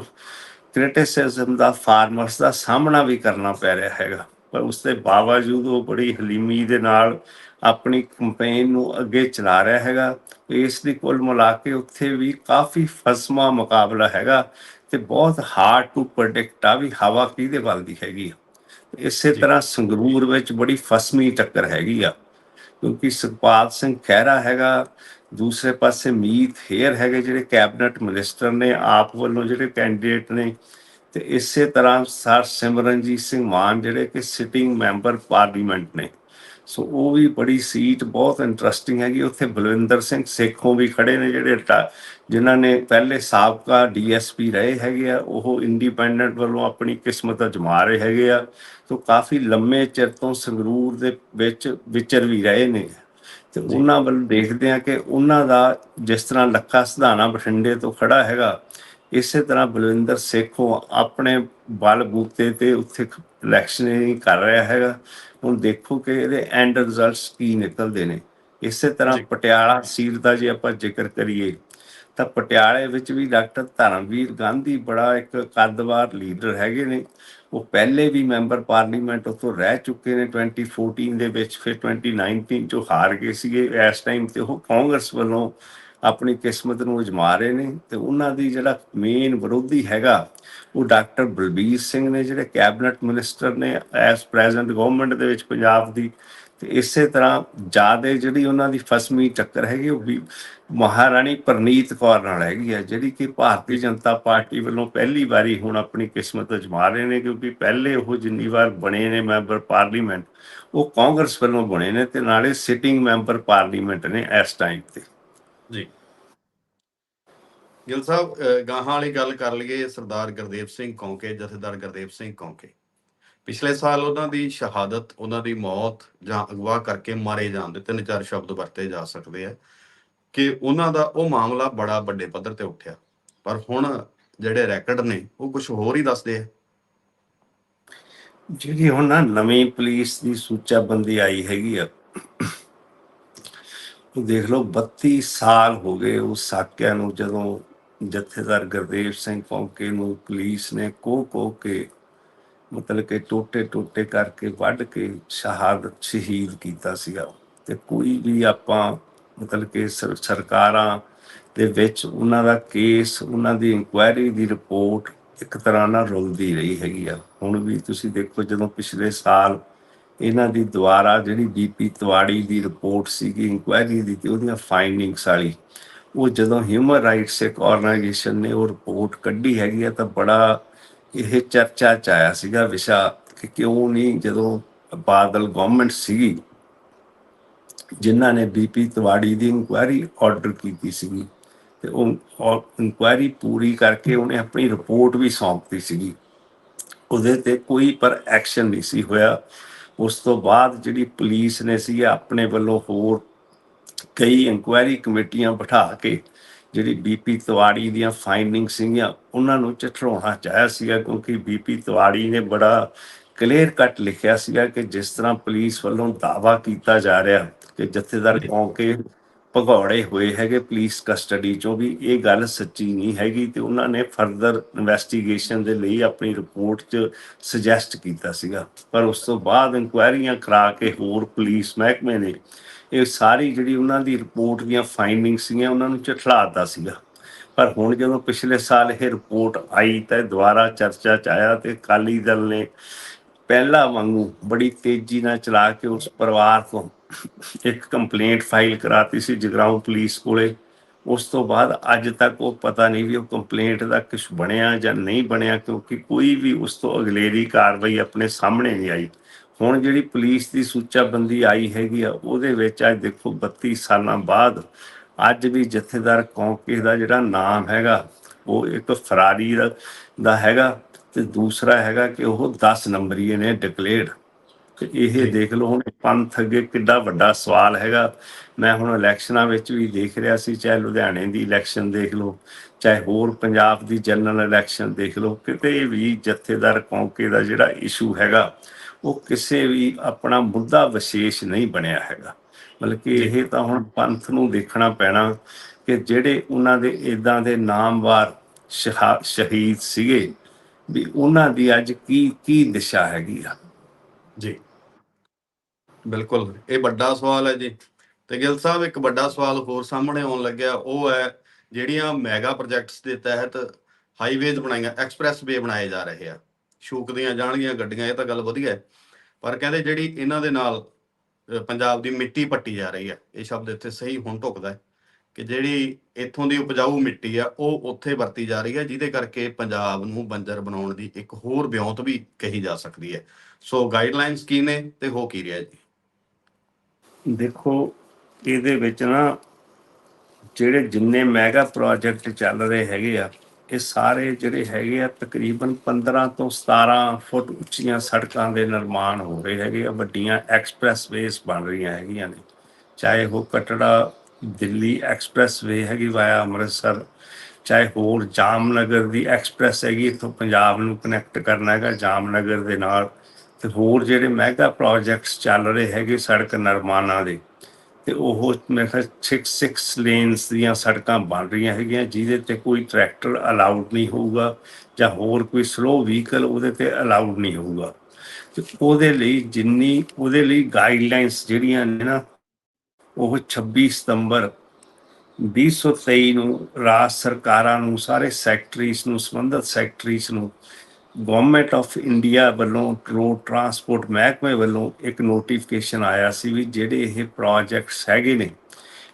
ਕ੍ਰਿਟਿਸਿਜ਼ਮ ਦਾ ਫਾਰਮਰਸ ਦਾ ਸਾਹਮਣਾ ਵੀ ਕਰਨਾ ਪੈ ਰਿਹਾ ਹੈਗਾ। ਪਰ ਉਸ ਦੇ ਬਾਵਜੂਦ ਉਹ ਬੜੀ ਹਲੀਮੀ ਦੇ ਨਾਲ ਆਪਣੀ ਕੈਂਪੇਨ ਨੂੰ ਅੱਗੇ ਚਲਾ ਰਿਹਾ ਹੈਗਾ। ਇਸ ਦੀ ਕੁੱਲ ਮਿਲਾ ਕੇ ਉੱਥੇ ਵੀ ਕਾਫੀ ਫਸਮਾ ਮੁਕਾਬਲਾ ਹੈਗਾ ਤੇ ਬਹੁਤ ਹਾਰਡ ਟੂ ਪ੍ਰੈਡਿਕਟ ਆ ਵੀ ਹਵਾ ਕਿਹਦੇ ਵੱਲ ਦੀ ਹੈਗੀ ਇਸੇ ਤਰ੍ਹਾਂ ਸੰਗਰੂਰ ਵਿੱਚ ਬੜੀ ਫਸਮੀ ਟੱਕਰ ਹੈਗੀ ਆ ਕਿਉਂਕਿ ਸੁਖਪਾਲ ਸਿੰਘ ਖਹਿਰਾ ਹੈਗਾ ਦੂਸਰੇ ਪਾਸੇ ਮੀਤ ਹੇਅਰ ਹੈਗੇ ਜਿਹੜੇ ਕੈਬਨਿਟ ਮਿਨਿਸਟਰ ਨੇ ਆਪ ਵੱਲੋਂ ਜਿਹੜੇ ਕੈਂਡੀਡੇਟ ਨੇ ਤੇ ਇਸੇ ਤਰ੍ਹਾਂ ਸਰ ਸਿਮਰਨਜੀਤ ਸਿੰਘ ਮਾਨ ਜਿਹੜੇ ਕਿ ਸਿਟਿੰਗ ਮੈਂਬਰ ਪਾਰਲੀਮੈਂਟ ਨੇ। ਸੋ ਉਹ ਵੀ ਬੜੀ ਸੀਟ ਬਹੁਤ ਇੰਟਰਸਟਿੰਗ ਹੈਗੀ। ਉੱਥੇ ਬਲਵਿੰਦਰ ਸਿੰਘ ਸੇਖੋਂ ਵੀ ਖੜੇ ਨੇ ਜਿਹੜੇ ਜਿਨ੍ਹਾਂ ਨੇ ਪਹਿਲੇ ਸਾਬਕਾ ਡੀਐਸਪੀ ਰਹੇ ਹੈਗੇ ਆ। ਉਹ ਇੰਡੀਪੈਂਡੈਂਟ ਵੱਲੋਂ ਆਪਣੀ ਕਿਸਮਤ ਅਜਮਾ ਰਹੇ ਹੈਗੇ ਆ। ਸੋ ਕਾਫੀ ਲੰਮੇ ਚਿਰ ਤੋਂ ਸੰਗਰੂਰ ਦੇ ਵਿੱਚ ਵਿਚਰ ਵੀ ਰਹੇ ਨੇ। ਤੇ ਉਹਨਾਂ ਵੱਲ ਦੇਖਦੇ ਆ ਕਿ ਉਹਨਾਂ ਦਾ ਜਿਸ ਤਰ੍ਹਾਂ ਲੱਖਾ ਸਿਧਾਣਾ ਬਠਿੰਡੇ ਤੋਂ ਖੜਾ ਹੈਗਾ ਇਸੇ ਤਰ੍ਹਾਂ ਬਲਵਿੰਦਰ ਸੇਖੋਂ ਆਪਣੇ ਬਲ ਬੂਤੇ ਤੇ ਉੱਥੇ ਇਲੈਕਸ਼ਨ ਕਰ ਰਿਹਾ ਹੈਗਾ। ਹੁਣ ਦੇਖੋ ਕਿ ਇਹਦੇ ਐਂਡ ਰਿਜ਼ਲਟਸ ਕੀ ਨਿਕਲਦੇ ਨੇ। ਇਸੇ ਤਰ੍ਹਾਂ। ਪਟਿਆਲਾ ਸੀਟ ਦਾ ਜੇ ਆਪਾਂ ਜ਼ਿਕਰ ਕਰੀਏ ਤਾਂ ਪਟਿਆਲੇ ਵਿੱਚ ਵੀ ਡਾਕਟਰ ਧਰਮਵੀਰ ਗਾਂਧੀ ਬੜਾ ਇੱਕ ਕੱਦਵਾਰ ਲੀਡਰ ਹੈਗੇ ਨੇ। ਉਹ ਪਹਿਲੇ ਵੀ ਮੈਂਬਰ ਪਾਰਲੀਮੈਂਟ ਉੱਥੋਂ ਰਹਿ ਚੁੱਕੇ ਨੇ 2014 ਦੇ ਵਿੱਚ ਫਿਰ 2019 ਚੋਂ ਹਾਰ ਗਏ ਸੀਗੇ। ਇਸ ਟਾਈਮ ਤੇ ਉਹ ਕਾਂਗਰਸ ਵੱਲੋਂ ਆਪਣੀ ਕਿਸਮਤ ਨੂੰ ਅਜਮਾ ਰਹੇ ਨੇ ਤੇ ਉਹਨਾਂ ਦੀ ਜਿਹੜਾ ਮੇਨ ਵਿਰੋਧੀ ਹੈਗਾ, ਉਹ ਡਾਕਟਰ ਬਲਬੀਰ ਸਿੰਘ ਨੇ, ਜਿਹੜੇ ਕੈਬਨਿਟ ਮਿਨਿਸਟਰ ਨੇ ਐਸ ਪ੍ਰੈਜ਼ੈਂਟ ਗਵਰਨਮੈਂਟ ਦੇ ਵਿੱਚ ਪੰਜਾਬ ਦੀ, ਤੇ ਇਸੇ ਤਰ੍ਹਾਂ ਜ਼ਿਆਦਾ ਜਿਹੜੀ ਉਹਨਾਂ ਦੀ ਫਸਮੀ ਟੱਕਰ ਹੈਗੀ, ਉਹ ਵੀ ਮਹਾਰਾਣੀ ਪ੍ਰਨੀਤ ਕੌਰ ਨਾਲ ਹੈਗੀ ਆ, ਜਿਹੜੀ ਕਿ ਭਾਰਤੀ ਜਨਤਾ ਪਾਰਟੀ ਵੱਲੋਂ ਪਹਿਲੀ ਵਾਰੀ ਹੁਣ ਆਪਣੀ ਕਿਸਮਤ ਅਜਮਾ ਰਹੇ ਨੇ, ਕਿਉਂਕਿ ਪਹਿਲੇ ਉਹ ਜਿੰਨੀ ਵਾਰ ਬਣੇ ਨੇ ਮੈਂਬਰ ਪਾਰਲੀਮੈਂਟ, ਉਹ ਕਾਂਗਰਸ ਵੱਲੋਂ ਬਣੇ ਨੇ ਤੇ ਨਾਲੇ ਸਿਟਿੰਗ ਮੈਂਬਰ ਪਾਰਲੀਮੈਂਟ ਨੇ ਇਸ ਟਾਈਮ ਤੇ। ਜੀ। ਗਿਲ ਸਾਹਿਬ ਗਾਹਾਂ ਵਾਲੀ ਗੱਲ ਕਰ ਲਈਏ ਸਰਦਾਰ ਗੁਰਦੇਵ ਸਿੰਘ ਕੌਂਕੇ ਜਥੇਦਾਰ ਗੁਰਦੇਵ ਸਿੰਘ ਕੌਂਕੇ। ਪਿਛਲੇ ਸਾਲ ਉਹਨਾਂ ਦੀ ਸ਼ਹਾਦਤ ਉਹਨਾਂ ਦੀ ਮੌਤ ਜਾਂ ਅਗਵਾ ਕਰਕੇ ਮਾਰੇ ਜਾਣ ਦੇ ਤਿੰਨ ਚਾਰ ਸ਼ਬਦ ਵਰਤੇ ਜਾ ਸਕਦੇ ਆ ਕਿ ਉਹਨਾਂ ਦਾ ਉਹ ਮਾਮਲਾ ਬੜਾ ਵੱਡੇ ਪੱਧਰ ਤੇ ਉੱਠਿਆ। ਪਰ ਹੁਣ ਜਿਹੜੇ ਰੈਕਡ ਨੇ ਉਹ ਕੁਝ ਹੋਰ ਹੀ ਦੱਸਦੇ ਆ। ਜਿਹੜੀ ਹੁਣ ਨਾ ਨਵੀਂ ਪੁਲਿਸ ਦੀ ਸੂਚਾਬੰਦੀ ਆਈ ਹੈਗੀ ਆ। ਦੇਖ ਲਓ 32 ਸਾਲ ਹੋ ਗਏ ਉਸ ਸਾਕਿਆਂ ਨੂੰ, ਜਦੋਂ ਜਥੇਦਾਰ ਗੁਰਦੇਵ ਸਿੰਘ ਕੌਂਕੇ ਨੂੰ ਪੁਲਿਸ ਨੇ ਕੋ ਕੋ ਕੇ ਮਤਲਬ ਕਿ ਟੋਟੇ ਟੋਟੇ ਕਰਕੇ ਵੱਢ ਕੇ ਸ਼ਹਾਦਤ ਸ਼ਹੀਦ ਕੀਤਾ ਸੀਗਾ। ਤੇ ਕੋਈ ਵੀ ਆਪਾਂ ਮਤਲਬ ਕਿ ਸਰਕਾਰਾਂ ਦੇ ਵਿੱਚ ਉਹਨਾਂ ਦਾ ਕੇਸ, ਉਹਨਾਂ ਦੀ ਇਨਕੁਆਇਰੀ ਦੀ ਰਿਪੋਰਟ ਇੱਕ ਤਰ੍ਹਾਂ ਨਾਲ ਰੁਲਦੀ ਰਹੀ ਹੈਗੀ ਆ। ਹੁਣ ਵੀ ਤੁਸੀਂ ਦੇਖੋ, ਜਦੋਂ ਪਿਛਲੇ ਸਾਲ ਇਹਨਾਂ ਦੀ ਦੁਆਰਾ ਜਿਹੜੀ ਬੀਪੀ ਤਵਾੜੀ ਦੀ ਰਿਪੋਰਟ ਸੀਗੀ, ਇਨਕੁਆਇਰੀ ਦੀ ਤੇ ਉਹਦੀਆਂ ਫਾਈਂਡਿੰਗਸ ਵਾਲੀ, ਉਹ ਜਦੋਂ ਹਿਊਮਨ ਰਾਈਟਸ ਇੱਕ ਆਰਗੇਨਾਈਜੇਸ਼ਨ ਨੇ ਉਹ ਰਿਪੋਰਟ ਕੱਢੀ ਹੈਗੀ ਆ, ਤਾਂ ਬੜਾ ਇਹ ਚਰਚਾ ਚ ਆਇਆ ਸੀਗਾ ਵਿਸ਼ਾ ਕਿ ਕਿਉਂ ਨਹੀਂ ਜਦੋਂ ਬਾਦਲ ਗਵਰਨਮੈਂਟ ਸੀਗੀ, ਜਿਨ੍ਹਾਂ ਨੇ ਬੀਪੀ ਤਵਾੜੀ ਦੀ ਇਨਕੁਆਇਰੀ ਆਰਡਰ ਕੀਤੀ ਸੀਗੀ, ਤੇ ਉਹ ਇਨਕੁਆਇਰੀ ਪੂਰੀ ਕਰਕੇ ਉਹਨੇ ਆਪਣੀ ਰਿਪੋਰਟ ਵੀ ਸੌਂਪਤੀ ਸੀਗੀ। ਉਹਦੇ ਤੇ ਕੋਈ ਪਰ ਐਕਸ਼ਨ ਨਹੀਂ ਸੀ ਹੋਇਆ। ਉਸ ਤੋਂ ਬਾਅਦ ਜਿਹੜੀ ਪੁਲਿਸ ਨੇ ਸੀ ਆਪਣੇ ਵੱਲੋਂ ਹੋਰ ਕਈ ਇਨਕੁਆਇਰੀ ਕਮੇਟੀਆਂ ਬਿਠਾ ਕੇ ਜਿਹੜੀ ਬੀਪੀ ਤਵਾੜੀ ਦੀਆਂ ਫਾਈਂਡਿੰਗ ਸੀਗੀਆਂ ਉਹਨਾਂ ਨੂੰ ਚਟਰਾਉਣਾ ਚਾਹਿਆ ਸੀਗਾ ਕਿਉਂਕਿ ਬੀਪੀ ਤਵਾੜੀ ਨੇ ਬੜਾ ਕਲੀਅਰ ਕੱਟ ਲਿਖਿਆ ਸੀਗਾ ਕਿ ਜਿਸ ਤਰ੍ਹਾਂ ਪੁਲਿਸ ਵੱਲੋਂ ਦਾਵਾ ਕੀਤਾ ਜਾ ਰਿਹਾ ਕਿ ਜਥੇਦਾਰ ਕੌਂਕੇ ਭਗੌੜੇ ਹੋਏ ਹੈਗੇ ਪੁਲਿਸ ਕਸਟਡੀ ਚੋਂ ਵੀ ਇਹ ਗੱਲ ਸੱਚੀ ਨਹੀਂ ਹੈਗੀ ਤੇ ਉਹਨਾਂ ਨੇ ਫਰਦਰ ਇਨਵੈਸਟੀਗੇਸ਼ਨ ਦੇ ਲਈ ਆਪਣੀ ਰਿਪੋਰਟ 'ਚ ਸੁਜੈਸਟ ਕੀਤਾ ਸੀਗਾ। ਪਰ ਉਸ ਤੋਂ ਬਾਅਦ ਇਨਕੁਆਇਰੀਆਂ ਕਰਾ ਕੇ ਹੋਰ ਪੁਲਿਸ ਮਹਿਕਮੇ ਨੇ ਇਹ ਸਾਰੀ ਜਿਹੜੀ ਉਹਨਾਂ ਦੀ ਰਿਪੋਰਟ ਦੀਆਂ ਫਾਈਂਡਿੰਗਸ ਸੀਗੀਆਂ, ਉਹਨਾਂ ਨੂੰ ਝਠਲਾਤਾ ਸੀਗਾ। ਪਰ ਹੁਣ ਜਦੋਂ ਪਿਛਲੇ ਸਾਲ ਇਹ ਰਿਪੋਰਟ ਆਈ ਤਾਂ ਦੁਬਾਰਾ ਚਰਚਾ ਚ ਆਇਆ ਤੇ ਅਕਾਲੀ ਦਲ ਨੇ ਪਹਿਲਾ ਵਾਂਗੂ ਬੜੀ ਤੇਜ਼ੀ ਨਾਲ ਚਲਾ ਕੇ ਉਸ ਪਰਿਵਾਰ ਤੋਂ ਇੱਕ ਕੰਪਲੇਂਟ ਫਾਈਲ ਕਰਾਤੀ ਸੀ ਜਗਰਾਉਂ ਪੁਲਿਸ ਕੋਲੇ। ਉਸ ਤੋਂ ਬਾਅਦ ਅੱਜ ਤੱਕ ਉਹ ਪਤਾ ਨਹੀਂ ਵੀ ਉਹ ਕੰਪਲੇਂਟ ਦਾ ਕੁਝ ਬਣਿਆ ਜਾਂ ਨਹੀਂ ਬਣਿਆ, ਕਿਉਂਕਿ ਕੋਈ ਵੀ ਉਸ ਤੋਂ ਅਗਲੇਰੀ ਕਾਰਵਾਈ ਆਪਣੇ ਸਾਹਮਣੇ ਨਹੀਂ ਆਈ। ਹੁਣ ਜਿਹੜੀ ਪੁਲਿਸ ਦੀ ਸੂਚਾਬੰਦੀ ਆਈ ਹੈਗੀ ਆ, ਉਹਦੇ ਵਿੱਚ ਅੱਜ ਦੇਖੋ 32 ਸਾਲਾਂ ਬਾਅਦ ਅੱਜ ਵੀ ਜਥੇਦਾਰ ਕੌਂਕੇ ਦਾ ਜਿਹੜਾ ਨਾਮ ਹੈਗਾ, ਉਹ ਇੱਕ ਫਰਾਰੀ ਦਾ ਹੈਗਾ ਤੇ ਦੂਸਰਾ ਹੈਗਾ ਕਿ ਉਹ 10 ਨੰਬਰੀਏ ਨੇ ਡਿਕਲੇਅਰਡ ਤੇ ਇਹ। ਦੇਖ ਲਓ ਹੁਣ ਪੰਥ ਅੱਗੇ ਕਿੱਡਾ ਵੱਡਾ ਸਵਾਲ ਹੈਗਾ। ਮੈਂ ਹੁਣ ਇਲੈਕਸ਼ਨਾਂ ਵਿੱਚ ਵੀ ਦੇਖ ਰਿਹਾ ਸੀ ਚਾਹੇ ਲੁਧਿਆਣੇ ਦੀ ਇਲੈਕਸ਼ਨ ਦੇਖ ਲਓ ਚਾਹੇ ਹੋਰ ਪੰਜਾਬ ਦੀ ਜਨਰਲ ਇਲੈਕਸ਼ਨ ਦੇਖ ਲਓ ਕਿਤੇ ਵੀ ਜਥੇਦਾਰ ਕੌਂਕੇ ਦਾ ਜਿਹੜਾ ਇਸ਼ੂ ਹੈਗਾ ਉਹ ਕਿਸੇ ਵੀ ਆਪਣਾ ਮੁੱਦਾ ਵਿਸ਼ੇਸ਼ ਨਹੀਂ ਬਣਿਆ ਹੈਗਾ। ਬਲਕਿ ਇਹ ਤਾਂ ਹੁਣ ਪੰਥ ਨੂੰ ਦੇਖਣਾ ਪੈਣਾ ਕਿ ਜਿਹੜੇ ਉਹਨਾਂ ਦੇ ਇਦਾਂ ਦੇ ਨਾਮਵਾਰ ਸ਼ਹਾ- ਸ਼ਹੀਦ ਸੀਗੇ ਵੀ ਉਹਨਾਂ ਦੀ ਅੱਜ ਕੀ ਕੀ ਦਿਸ਼ਾ ਹੈਗੀ ਆ। ਜੀ। ਬਿਲਕੁਲ। ਇਹ ਵੱਡਾ ਸਵਾਲ ਹੈ ਜੀ। ਤੇ ਗਿੱਲ ਸਾਹਿਬ, ਇੱਕ ਵੱਡਾ ਸਵਾਲ ਹੋਰ ਸਾਹਮਣੇ ਆਉਣ ਲੱਗਿਆ। ਉਹ ਹੈ, ਜਿਹੜੀਆਂ ਮੈਗਾ ਪ੍ਰੋਜੈਕਟਸ ਦੇ ਤਹਿਤ ਹਾਈਵੇਜ਼ ਬਣਾਈਆਂ ਐਕਸਪ੍ਰੈਸ ਵੇ ਬਣਾਏ ਜਾ ਰਹੇ ਆ। ਸ਼ੂਕਦੀਆਂ ਜਾਣਗੀਆਂ, ਗੱਡੀਆਂ, ਇਹ ਤਾਂ ਗੱਲ ਵਧੀਆ ਹੈ। ਪਰ ਕਹਿੰਦੇ ਜਿਹੜੀ ਇਹਨਾਂ ਦੇ ਨਾਲ ਪੰਜਾਬ ਦੀ ਮਿੱਟੀ ਪੱਟੀ ਜਾ ਰਹੀ ਹੈ, ਇਹ ਸ਼ਬਦ ਇੱਥੇ ਸਹੀ ਹੁਣ ਢੁਕਦਾ ਹੈ ਕਿ ਜਿਹੜੀ ਇੱਥੋਂ ਦੀ ਉਪਜਾਊ ਮਿੱਟੀ ਆ, ਉਹ ਉੱਥੇ ਵਰਤੀ ਜਾ ਰਹੀ ਹੈ, ਜਿਹਦੇ ਕਰਕੇ ਪੰਜਾਬ ਨੂੰ ਬੰਜਰ ਬਣਾਉਣ ਦੀ ਇੱਕ ਹੋਰ ਵਿਉਂਤ ਵੀ ਕਹੀ ਜਾ ਸਕਦੀ ਹੈ। ਸੋ ਗਾਈਡਲਾਈਨਸ ਕੀ ਨੇ ਤੇ ਹੋ ਕੀ ਰਿਹਾ ਜੀ? ਦੇਖੋ, ਇਹਦੇ ਵਿੱਚ ਨਾ ਜਿਹੜੇ ਜਿੰਨੇ ਮੈਗਾ ਪ੍ਰੋਜੈਕਟ ਚੱਲ ਰਹੇ ਹੈਗੇ ਆ, ਇਹ ਸਾਰੇ ਜਿਹੜੇ ਹੈਗੇ ਆ ਤਕਰੀਬਨ 15 ਤੋਂ 17 ਫੁੱਟ ਉੱਚੀਆਂ ਸੜਕਾਂ ਦੇ ਨਿਰਮਾਣ ਹੋ ਰਹੇ ਹੈਗੇ ਆ, ਵੱਡੀਆਂ ਐਕਸਪ੍ਰੈਸ ਵੇਸ ਬਣ ਰਹੀਆਂ ਹੈਗੀਆਂ ਨੇ। ਚਾਹੇ ਉਹ ਕਟੜਾ, ਦਿੱਲੀ ਐਕਸਪ੍ਰੈਸ ਵੇ ਹੈਗੀ ਵਾਇਆ ਅੰਮ੍ਰਿਤਸਰ, ਚਾਹੇ ਹੋਰ ਜਾਮਨਗਰ ਦੀ ਐਕਸਪ੍ਰੈਸ ਹੈਗੀ, ਇੱਥੋਂ ਪੰਜਾਬ ਨੂੰ ਕਨੈਕਟ ਕਰਨਾ ਹੈਗਾ, ਜਾਮਨਗਰ ਦੇ ਨਾਲ ਤੇ ਹੋਰ ਜਿਹੜੇ ਮੈਗਾ ਪ੍ਰੋਜੈਕਟਸ ਚੱਲ ਰਹੇ ਹੈਗੇ ਸੜਕ ਨਿਰਮਾਣਾਂ ਦੇ, ਤੇ ਉਹ ਮੇਰੇ ਖਿਆਲ 6 ਲੇਨਸ ਦੀਆਂ ਸੜਕਾਂ ਬਣ ਰਹੀਆਂ ਹੈਗੀਆਂ, ਜਿਹਦੇ ਤੇ ਕੋਈ ਟਰੈਕਟਰ ਅਲਾਉਡ ਨਹੀਂ ਹੋਊਗਾ ਜਾਂ ਹੋਰ ਕੋਈ ਸਲੋ ਵਹੀਕਲ ਉਹਦੇ ਤੇ ਅਲਾਉਡ ਨਹੀਂ ਹੋਊਗਾ। ਤੇ ਉਹਦੇ ਲਈ ਜਿੰਨੀ, ਉਹਦੇ ਲਈ ਗਾਈਡਲਾਈਨਸ ਜਿਹੜੀਆਂ ਨੇ ਨਾ, ਉਹ 26 ਸਤੰਬਰ 2023 ਨੂੰ ਰਾਜ ਸਰਕਾਰਾਂ ਨੂੰ, ਸਾਰੇ ਸੈਕਟਰੀਜ਼ ਨੂੰ, ਸੰਬੰਧਿਤ ਸੈਕਟਰੀਜ਼ ਨੂੰ ਗਵਰਨਮੈਂਟ ਆਫ ਇੰਡੀਆ ਵੱਲੋਂ ਰੋਡ ਟਰਾਂਸਪੋਰਟ ਮਹਿਕਮੇ ਵੱਲੋਂ ਇੱਕ ਨੋਟੀਫਿਕੇਸ਼ਨ ਆਇਆ ਸੀ ਵੀ ਜਿਹੜੇ ਇਹ ਪ੍ਰੋਜੈਕਟਸ ਹੈਗੇ ਨੇ,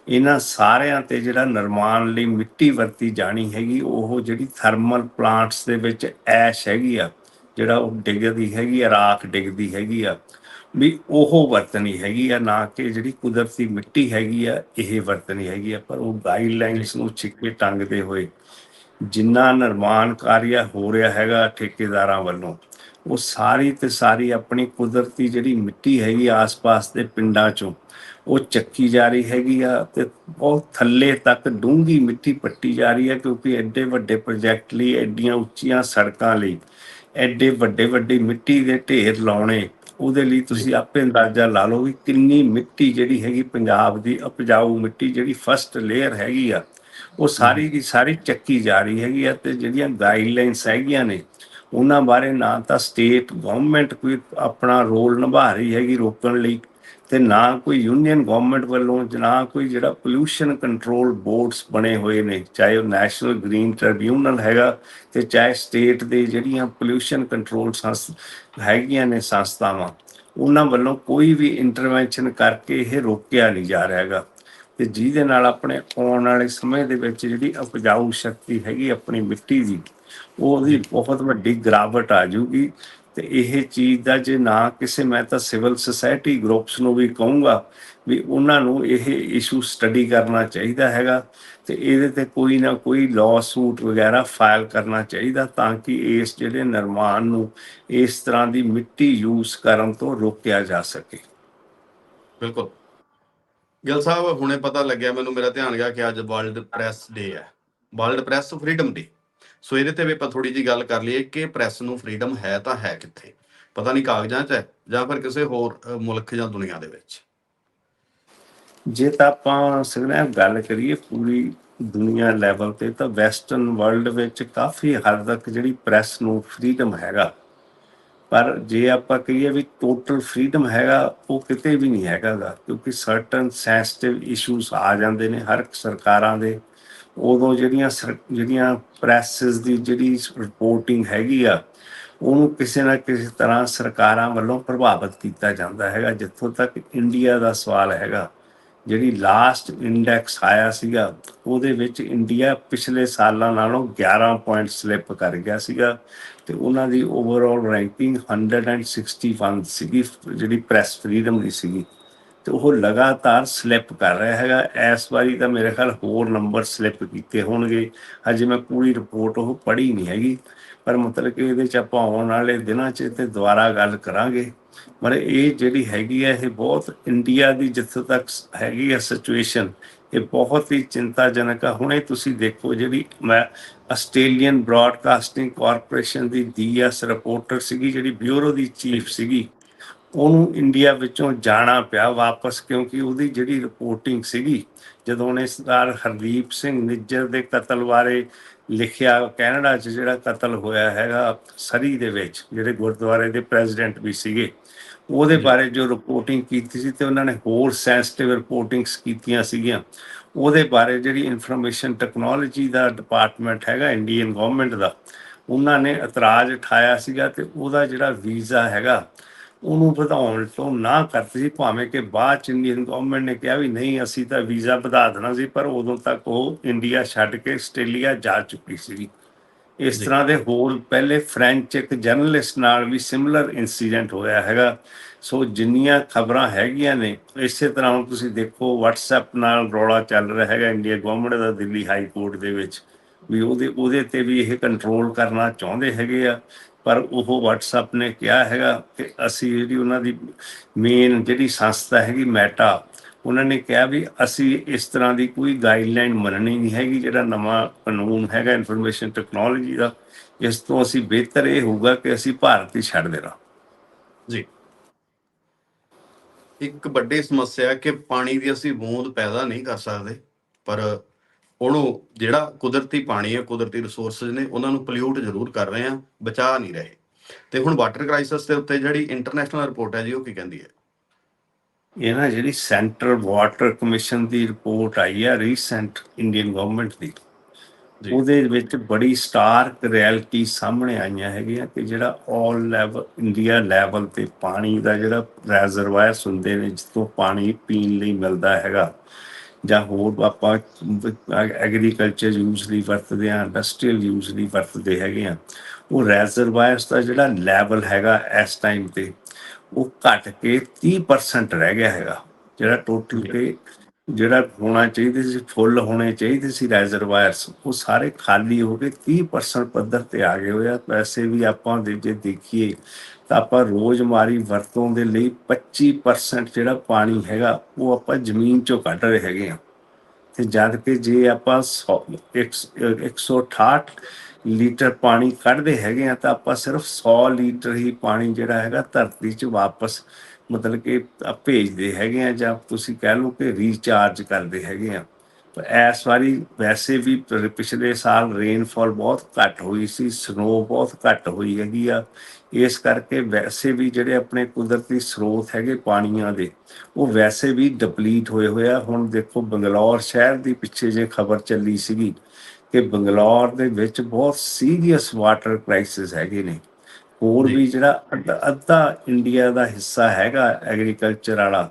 ਇਹਨਾਂ ਸਾਰਿਆਂ ਤੇ ਜਿਹੜਾ ਨਿਰਮਾਣ ਲਈ ਮਿੱਟੀ ਵਰਤੀ ਜਾਣੀ ਹੈਗੀ, ਉਹ ਜਿਹੜੀ ਥਰਮਲ ਪਲਾਂਟਸ ਦੇ ਵਿੱਚ ਐਸ਼ ਹੈਗੀ ਆ, ਜਿਹੜਾ ਉਹ ਡਿੱਗਦੀ ਹੈਗੀ ਆ, ਰਾਖ ਡਿੱਗਦੀ ਹੈਗੀ ਆ, ਵੀ ਉਹ ਵਰਤਣੀ ਹੈਗੀ ਆ, ਨਾ ਕਿ ਜਿਹੜੀ ਕੁਦਰਤੀ ਮਿੱਟੀ ਹੈਗੀ ਆ, ਇਹ ਵਰਤਣੀ ਹੈਗੀ ਆ, ਪਰ ਉਹ ਗਾਈਡਲਾਈਨਸ ਨੂੰ ਛਿੱਕੇ ਟੰਗਦੇ ਹੋਏ ਜਿੰਨਾ ਨਿਰਮਾਣ ਕਾਰਿਆ ਹੋ ਰਿਹਾ ਹੈਗਾ ਠੇਕੇਦਾਰਾਂ ਵੱਲੋਂ, ਉਹ ਸਾਰੀ ਤੇ ਸਾਰੀ ਆਪਣੀ ਕੁਦਰਤੀ ਜਿਹੜੀ ਮਿੱਟੀ ਹੈਗੀ ਆਸ-ਪਾਸ ਦੇ ਪਿੰਡਾਂ ਚੋਂ, ਉਹ ਚੱਕੀ ਜਾ ਰਹੀ ਹੈਗੀ ਆ ਤੇ ਬਹੁਤ ਥੱਲੇ ਤੱਕ ਡੂੰਘੀ ਮਿੱਟੀ ਪੱਟੀ ਜਾ ਰਹੀ ਹੈ ਕਿਉਂਕਿ ਐਡੇ ਵੱਡੇ ਪ੍ਰੋਜੈਕਟ ਲਈ, ਐਡੀਆਂ ਉੱਚੀਆਂ ਸੜਕਾਂ ਲਈ, ਐਡੇ ਵੱਡੇ ਵੱਡੇ ਮਿੱਟੀ ਦੇ ਢੇਰ ਲਾਉਣੇ, ਉਹਦੇ ਲਈ ਤੁਸੀਂ ਆਪੇ ਅੰਦਾਜ਼ਾ ਲਾ ਲਓ ਵੀ ਕਿੰਨੀ ਮਿੱਟੀ ਜਿਹੜੀ ਹੈਗੀ ਪੰਜਾਬ ਦੀ ਉਪਜਾਊ ਮਿੱਟੀ ਜਿਹੜੀ ਫਸਟ ਲੇਅਰ ਹੈਗੀ ਆ ਉਹ ਸਾਰੀ ਦੀ ਸਾਰੀ ਚੱਕੀ ਜਾ ਰਹੀ ਹੈਗੀ ਆ ਤੇ ਜਿਹੜੀਆਂ ਗਾਈਡਲਾਈਨਸ ਹੈਗੀਆਂ ਨੇ, ਉਹਨਾਂ ਬਾਰੇ ਨਾ ਤਾਂ ਸਟੇਟ ਗਵਰਨਮੈਂਟ ਕੋਈ ਆਪਣਾ ਰੋਲ ਨਿਭਾ ਰਹੀ ਹੈਗੀ ਰੋਕਣ ਲਈ ਤੇ ਨਾ ਕੋਈ ਯੂਨੀਅਨ ਗਵਰਨਮੈਂਟ ਵੱਲੋਂ ਨਾ ਕੋਈ ਜਿਹੜਾ ਪੋਲੂਸ਼ਨ ਕੰਟਰੋਲ ਬੋਰਡਸ ਬਣੇ ਹੋਏ ਨੇ, ਚਾਹੇ ਉਹ ਨੈਸ਼ਨਲ ਗ੍ਰੀਨ ਟ੍ਰਿਬਿਊਨਲ ਹੈਗਾ ਤੇ ਚਾਹੇ ਸਟੇਟ ਦੇ ਜਿਹੜੀਆਂ ਪੋਲੂਸ਼ਨ ਕੰਟਰੋਲ ਸੰਸ, ਹੈਗੀਆਂ ਨੇ ਸੰਸਥਾਵਾਂ, ਉਹਨਾਂ ਵੱਲੋਂ ਕੋਈ ਵੀ ਇੰਟਰਵੈਂਸ਼ਨ ਕਰਕੇ ਇਹ ਰੋਕਿਆ ਨਹੀਂ ਜਾ ਰਿਹਾ ਹੈਗਾ। ਤੇ ਜਿਹਦੇ ਨਾਲ ਆਪਣੇ ਆਉਣ ਵਾਲੇ ਸਮੇਂ ਦੇ ਵਿੱਚ ਜਿਹੜੀ ਉਪਜਾਊ ਸ਼ਕਤੀ ਹੈਗੀ ਆਪਣੀ ਮਿੱਟੀ ਦੀ ਉਹਦੀ ਬਹੁਤ ਵੱਡੀ ਗਿਰਾਵਟ ਆ ਜੂਗੀ ਤੇ ਇਹ ਚੀਜ਼ ਦਾ ਜੇ ਨਾ ਕਿਸੇ, ਮੈਂ ਤਾਂ ਸਿਵਲ ਸੁਸਾਇਟੀ ਗਰੁੱਪਸ ਨੂੰ ਵੀ ਕਹੂੰਗਾ ਵੀ ਉਹਨਾਂ ਨੂੰ ਇਹ ਇਸ਼ੂ ਸਟੱਡੀ ਕਰਨਾ ਚਾਹੀਦਾ ਹੈਗਾ ਤੇ ਇਹਦੇ ਤੇ ਕੋਈ ਨਾ ਕੋਈ ਲਾਅ ਸੂਟ ਵਗੈਰਾ ਫਾਈਲ ਕਰਨਾ ਚਾਹੀਦਾ ਤਾਂ ਕਿ ਇਸ ਜਿਹੜੇ ਨਿਰਮਾਣ ਨੂੰ ਇਸ ਤਰ੍ਹਾਂ ਦੀ ਮਿੱਟੀ ਯੂਜ਼ ਕਰਨ ਤੋਂ ਰੋਕਿਆ ਜਾ ਸਕੇ। ਬਿਲਕੁਲ। ਗਿਲ ਸਾਹਿਬ, ਹੁਣੇ ਪਤਾ ਲੱਗਿਆ, ਮੈਨੂੰ ਮੇਰਾ ਧਿਆਨ ਗਿਆ ਕਿ ਅੱਜ ਵਰਲਡ ਪ੍ਰੈਸ ਡੇ ਹੈ। World press freedom day so ਇਹਦੇ ਤੇ ਵੀ ਆਪਾਂ ਥੋੜੀ ਜੀ ਗੱਲ ਕਰ ਲਈਏ ਕਿ ਪ੍ਰੈਸ ਨੂੰ ਫਰੀडम ਹੈ ਤਾਂ ਹੈ ਕਿੱਥੇ? ਪਤਾ ਨਹੀਂ ਕਾਗਜ਼ਾਂ 'ਚ ਹੈ ਜਾਂ ਫਿਰ ਕਿਸੇ ਹੋਰ ਮੁਲਕ ਜਾਂ ਦੁਨੀਆ ਦੇ ਵਿੱਚ। ਜੇ ਤਾਂ ਆਪਾਂ ਸਿਗਨਾ ਗੱਲ ਕਰੀਏ ਪੂਰੀ ਦੁਨੀਆ ਲੈਵਲ ਤੇ, ਤਾਂ ਵੈਸਟਰਨ ਵਰਲਡ ਵਿੱਚ ਕਾਫੀ ਹੱਦ ਤੱਕ ਜਿਹੜੀ ਪ੍ਰੈਸ ਨੂੰ ਫਰੀडम ਹੈਗਾ ਪਰ ਜੇ ਆਪਾਂ ਕਹੀਏ ਵੀ ਟੋਟਲ ਫ੍ਰੀडम ਹੈਗਾ, ਉਹ ਕਿਤੇ ਵੀ ਨਹੀਂ ਹੈਗਾ ਕਿਉਂਕਿ ਸਰਟਨ ਸੈਂਸਿਟਿਵ ਇਸ਼ੂਸ ਆ ਜਾਂਦੇ ਨੇ ਹਰ ਸਰਕਾਰਾਂ ਦੇ। ਉਦੋਂ ਜਿਹੜੀਆਂ ਸਰ- ਜਿਹੜੀਆਂ ਪ੍ਰੈਸਸ ਦੀ ਜਿਹੜੀ ਰਿਪੋਰਟਿੰਗ ਹੈਗੀ ਆ, ਉਹਨੂੰ ਕਿਸੇ ਨਾ ਕਿਸੇ ਤਰ੍ਹਾਂ ਸਰਕਾਰਾਂ ਵੱਲੋਂ ਪ੍ਰਭਾਵਿਤ ਕੀਤਾ ਜਾਂਦਾ ਹੈਗਾ, ਜਿੱਥੋਂ ਤੱਕ ਇੰਡੀਆ ਦਾ ਸਵਾਲ ਹੈਗਾ। ਜਿਹੜੀ ਲਾਸਟ ਇੰਡੈਕਸ ਆਇਆ ਸੀਗਾ, ਉਹਦੇ ਵਿੱਚ ਇੰਡੀਆ ਪਿਛਲੇ ਸਾਲਾਂ ਨਾਲੋਂ 11 ਪੁਆਇੰਟ ਸਲਿੱਪ ਕਰ ਗਿਆ ਸੀਗਾ ਤੇ ਉਹਨਾਂ ਦੀ ਓਵਰਆਲ ਰੈਂਕਿੰਗ 161 ਸੀਗੀ, ਜਿਹੜੀ ਪ੍ਰੈਸ ਫਰੀडम ਦੀ ਸੀਗੀ। ਤੇ ਉਹ ਲਗਾਤਾਰ ਸਲਿੱਪ ਕਰ ਰਿਹਾ ਹੈਗਾ। ਇਸ ਵਾਰੀ ਤਾਂ ਮੇਰੇ ਖਿਆਲ ਹੋਰ ਨੰਬਰ ਸਲਿੱਪ ਕੀਤੇ ਹੋਣਗੇ। ਹਜੇ ਮੈਂ ਪੂਰੀ ਰਿਪੋਰਟ ਉਹ ਪੜ੍ਹੀ ਨਹੀਂ ਹੈਗੀ, ਪਰ ਮਤਲਬ ਕਿ ਇਹਦੇ ਚ ਆਪਾਂ ਆਉਣ ਵਾਲੇ ਦਿਨਾਂ 'ਚ ਤੇ ਦੁਬਾਰਾ ਗੱਲ ਕਰਾਂਗੇ। ਪਰ ਇਹ ਜਿਹੜੀ ਹੈਗੀ ਹੈ, ਇਹ ਬਹੁਤ ਇੰਡੀਆ ਦੀ ਜਿੱਥੋਂ ਤੱਕ ਹੈਗੀ ਹੈ ਸਿਚੁਏਸ਼ਨ ਇਹ ਬਹੁਤ ਹੀ ਚਿੰਤਾਜਨਕ ਆ। ਹੁਣੇ ਤੁਸੀਂ ਦੇਖੋ ਜਿਹੜੀ ਮੈਂ ਆਸਟ੍ਰੇਲੀਅਨ ਬ੍ਰਾਡਕਾਸਟਿੰਗ ਕਾਰਪੋਰੇਸ਼ਨ ਦੀ ਡੀਐਸ ਰਿਪੋਰਟਰ ਸੀਗੀ, ਜਿਹੜੀ ਬਿਊਰੋ ਦੀ ਚੀਫ ਸੀਗੀ ਉਹਨੂੰ ਇੰਡੀਆ ਵਿੱਚੋਂ ਜਾਣਾ ਪਿਆ ਵਾਪਸ ਕਿਉਂਕਿ ਉਹਦੀ ਜਿਹੜੀ ਰਿਪੋਰਟਿੰਗ ਸੀਗੀ ਜਦੋਂ ਉਹਨੇ ਸਰਦਾਰ ਹਰਦੀਪ ਸਿੰਘ ਨਿੱਜਰ ਦੇ ਕਤਲ ਬਾਰੇ ਲਿਖਿਆ ਕੈਨੇਡਾ 'ਚ ਜਿਹੜਾ ਕਤਲ ਹੋਇਆ ਹੈਗਾ ਸਰੀ ਦੇ ਵਿੱਚ ਜਿਹੜੇ ਗੁਰਦੁਆਰੇ ਦੇ ਪ੍ਰੈਜ਼ੀਡੈਂਟ ਵੀ ਸੀਗੇ ਉਹਦੇ ਬਾਰੇ ਜੋ ਰਿਪੋਰਟਿੰਗ ਕੀਤੀ ਸੀ ਤੇ ਉਹਨਾਂ ਨੇ ਹੋਰ ਸੈਂਸਿਟਿਵ ਰਿਪੋਰਟਿੰਗਸ ਕੀਤੀਆਂ ਸੀਗੀਆਂ। ਉਹਦੇ ਬਾਰੇ ਜਿਹੜੀ ਇਨਫੋਰਮੇਸ਼ਨ ਟੈਕਨੋਲੋਜੀ ਦਾ ਡਿਪਾਰਟਮੈਂਟ ਹੈਗਾ ਇੰਡੀਅਨ ਗਵਰਨਮੈਂਟ ਦਾ ਉਹਨਾਂ ਨੇ ਇਤਰਾਜ਼ ਉਠਾਇਆ ਸੀਗਾ ਤੇ ਉਹਦਾ ਜਿਹੜਾ ਵੀਜ਼ਾ ਹੈਗਾ ਉਹਨੂੰ ਵਧਾਉਣ ਤੋਂ ਨਾ ਕਰਤੀ ਸੀ ਭਾਵੇਂ ਕਿ ਬਾਅਦ ਚ ਇੰਡੀਅਨ ਗਵਰਨਮੈਂਟ ਨੇ ਕਿਹਾ ਵੀ ਨਹੀਂ ਅਸੀਂ ਤਾਂ ਵੀਜ਼ਾ ਵਧਾ ਦੇਣਾ ਸੀ ਪਰ ਉਦੋਂ ਤੱਕ ਉਹ ਇੰਡੀਆ ਛੱਡ ਕੇ ਆਸਟ੍ਰੇਲੀਆ ਜਾ ਚੁੱਕੀ ਸੀ। ਇਸ। ਤਰ੍ਹਾਂ ਦੇ ਹੋਰ ਪਹਿਲੇ ਫ੍ਰੈਂਚ ਇੱਕ ਜਰਨਲਿਸਟ ਨਾਲ ਵੀ ਸਿਮਿਲਰ ਇਨਸੀਡੈਂਟ ਹੋਇਆ ਹੈਗਾ। ਸੋ ਜਿੰਨੀਆਂ ਖਬਰਾਂ ਹੈਗੀਆਂ ਨੇ ਇਸੇ ਤਰ੍ਹਾਂ ਹੁਣ ਤੁਸੀਂ ਦੇਖੋ WhatsApp ਨਾਲ ਰੌਲਾ ਚੱਲ ਰਿਹਾ ਹੈਗਾ ਇੰਡੀਆ ਗਵਰਨਮੈਂਟ ਦਾ ਦਿੱਲੀ ਹਾਈ ਕੋਰਟ ਦੇ ਵਿੱਚ ਵੀ ਉਹਦੇ ਉਹਦੇ ਤੇ ਵੀ ਇਹ ਕੰਟਰੋਲ ਕਰਨਾ ਚਾਹੁੰਦੇ ਹੈਗੇ ਆ। ਪਰ ਉਹ WhatsApp ਨੇ ਕਿਹਾ ਹੈਗਾ ਕਿ ਅਸੀਂ ਜਿਹੜੀ ਉਹਨਾਂ ਦੀ ਮੇਨ ਜਿਹੜੀ ਸੰਸਥਾ ਹੈਗੀ ਮੈਟਾ ਉਹਨਾਂ ਨੇ ਕਿਹਾ ਵੀ ਅਸੀਂ ਇਸ ਤਰ੍ਹਾਂ ਦੀ ਕੋਈ ਗਾਈਡਲਾਈਨ ਮੰਨਣੀ ਨਹੀਂ ਹੈਗੀ, ਜਿਹੜਾ ਨਵਾਂ ਕਾਨੂੰਨ ਹੈਗਾ ਇਨਫੋਰਮੇਸ਼ਨ ਟੈਕਨੋਲੋਜੀ ਦਾ, ਇਸ ਤੋਂ ਅਸੀਂ ਬਿਹਤਰ ਇਹ ਹੋਊਗਾ ਕਿ ਅਸੀਂ ਭਾਰਤ ਹੀ ਛੱਡ ਦੇਣਾ। ਜੀ। ਇੱਕ ਵੱਡੀ ਸਮੱਸਿਆ ਕਿ ਪਾਣੀ ਦੀ ਅਸੀਂ ਬੂੰਦ ਪੈਦਾ ਨਹੀਂ ਕਰ ਸਕਦੇ, ਪਰ ਉਹਨੂੰ ਜਿਹੜਾ ਕੁਦਰਤੀ ਪਾਣੀ ਹੈ ਕੁਦਰਤੀ ਰਿਸੋਰਸਸ ਨੇ ਉਹਨਾਂ ਨੂੰ ਪੋਲਿਊਟ ਜ਼ਰੂਰ ਕਰ ਰਹੇ ਆ ਬਚਾ ਨਹੀਂ ਰਹੇ। ਤੇ ਹੁਣ ਵਾਟਰ ਕ੍ਰਾਈਸਿਸ ਦੇ ਉੱਤੇ ਜਿਹੜੀ ਇੰਟਰਨੈਸ਼ਨਲ ਰਿਪੋਰਟ ਹੈ ਜੀ ਉਹ ਕੀ ਕਹਿੰਦੀ ਹੈ? ਇਹ ਨਾ ਜਿਹੜੀ ਸੈਂਟਰਲ ਵਾਟਰ ਕਮਿਸ਼ਨ ਦੀ ਰਿਪੋਰਟ ਆਈ ਹੈ ਰੀਸੈਂਟ ਇੰਡੀਅਨ ਗਵਰਨਮੈਂਟ ਦੀ। ਉਹਦੇ ਵਿੱਚ ਬੜੀ ਸਟਾਰਕ ਰਿਐਲਿਟੀ ਸਾਹਮਣੇ ਆਈਆਂ ਹੈਗੀਆਂ ਕਿ ਜਿਹੜਾ 올 ਲੈਵਲ ਇੰਡੀਆ ਲੈਵਲ ਤੇ ਪਾਣੀ ਦਾ ਜਿਹੜਾ ਰੈਜ਼ਰਵਾਇਰਸ ਹੁੰਦੇ ਨੇ ਜਿੱਥੋਂ ਪਾਣੀ ਪੀਣ ਲਈ ਮਿਲਦਾ ਹੈਗਾ ਜਾਂ ਹੋਰ ਆਪਾਂ ਐਗਰੀਕਲਚਰ ਯੂਜ਼ ਲਈ ਵਰਤਦੇ ਆ ਇੰਡਸਟਰੀਅਲ ਯੂਜ਼ ਲਈ ਵਰਤਦੇ ਹੈਗੇ ਆ ਉਹ ਰੈਜ਼ਰਵਾਇਰਸ ਦਾ ਜਿਹੜਾ ਲੈਵਲ ਹੈਗਾ ਇਸ ਟਾਈਮ ਤੇ, ਉਹ ਘਟ ਕੇ 30% ਰਹਿ ਗਿਆ ਹੈਗਾ। ਜਿਹੜਾ ਟੋਟਲ ਤੇ ਜਿਹੜਾ ਹੋਣਾ ਚਾਹੀਦਾ ਸੀ ਫੁੱਲ ਹੋਣੇ ਚਾਹੀਦੇ ਸੀ ਰੈਜ਼ਰਵਾਇਰਸ ਉਹ ਸਾਰੇ ਖਾਲੀ ਹੋ ਕੇ 30% ਪੱਧਰ ਤੇ ਆ ਗਏ ਹੋਏ ਆ। ਵੈਸੇ ਵੀ ਆਪਾਂ ਦੇ ਜੇ ਦੇਖੀਏ ਤਾਂ ਆਪਾਂ ਰੋਜ਼ਮਾਰੀ ਵਰਤੋਂ ਦੇ ਲਈ 25% ਜਿਹੜਾ ਪਾਣੀ ਹੈਗਾ, ਉਹ ਆਪਾਂ ਜ਼ਮੀਨ ਚੋਂ ਕੱਢ ਰਹੇ ਹੈਗੇ ਆ ਤੇ ਜਦ ਕਿ ਜੇ ਆਪਾਂ 100 ਇੱਕ- 168 ਲੀਟਰ ਪਾਣੀ ਕੱਢਦੇ ਹੈਗੇ ਆ ਤਾਂ ਆਪਾਂ ਸਿਰਫ 100 ਲੀਟਰ ਹੀ ਪਾਣੀ ਜਿਹੜਾ ਹੈਗਾ ਧਰਤੀ 'ਚ ਵਾਪਸ ਮਤਲਬ ਕਿ ਭੇਜਦੇ ਹੈਗੇ ਆ ਜਾਂ ਤੁਸੀਂ ਕਹਿ ਲਓ ਕਿ ਰੀਚਾਰਜ ਕਰਦੇ ਹੈਗੇ ਆ ਇਸ ਵਾਰੀ ਵੈਸੇ ਵੀ ਪਿਛਲੇ ਸਾਲ ਰੇਨਫਾਲ ਬਹੁਤ ਘੱਟ ਹੋਈ ਸੀ ਸਨੋ ਬਹੁਤ ਘੱਟ ਹੋਈ ਹੈਗੀ ਆ। ਇਸ ਕਰਕੇ ਵੈਸੇ ਵੀ ਜਿਹੜੇ ਆਪਣੇ ਕੁਦਰਤੀ ਸਰੋਤ ਹੈਗੇ ਪਾਣੀਆਂ ਦੇ ਉਹ ਵੈਸੇ ਵੀ ਡਿਪਲੀਟ ਹੋਏ ਹੋਏ ਆ। ਹੁਣ ਦੇਖੋ ਬੰਗਲੌਰ ਸ਼ਹਿਰ ਦੀ ਪਿੱਛੇ ਜੇ ਖਬਰ ਚੱਲੀ ਸੀਗੀ ਕਿ ਬੰਗਲੌਰ ਦੇ ਵਿੱਚ ਬਹੁਤ ਸੀਰੀਅਸ ਵਾਟਰ ਕ੍ਰਾਈਸਿਸ ਹੈਗੇ ਨੇ। ਹੋਰ। ਵੀ ਜਿਹੜਾ ਅੱਧਾ ਇੰਡੀਆ ਦਾ ਹਿੱਸਾ ਹੈਗਾ ਐਗਰੀਕਲਚਰ ਵਾਲਾ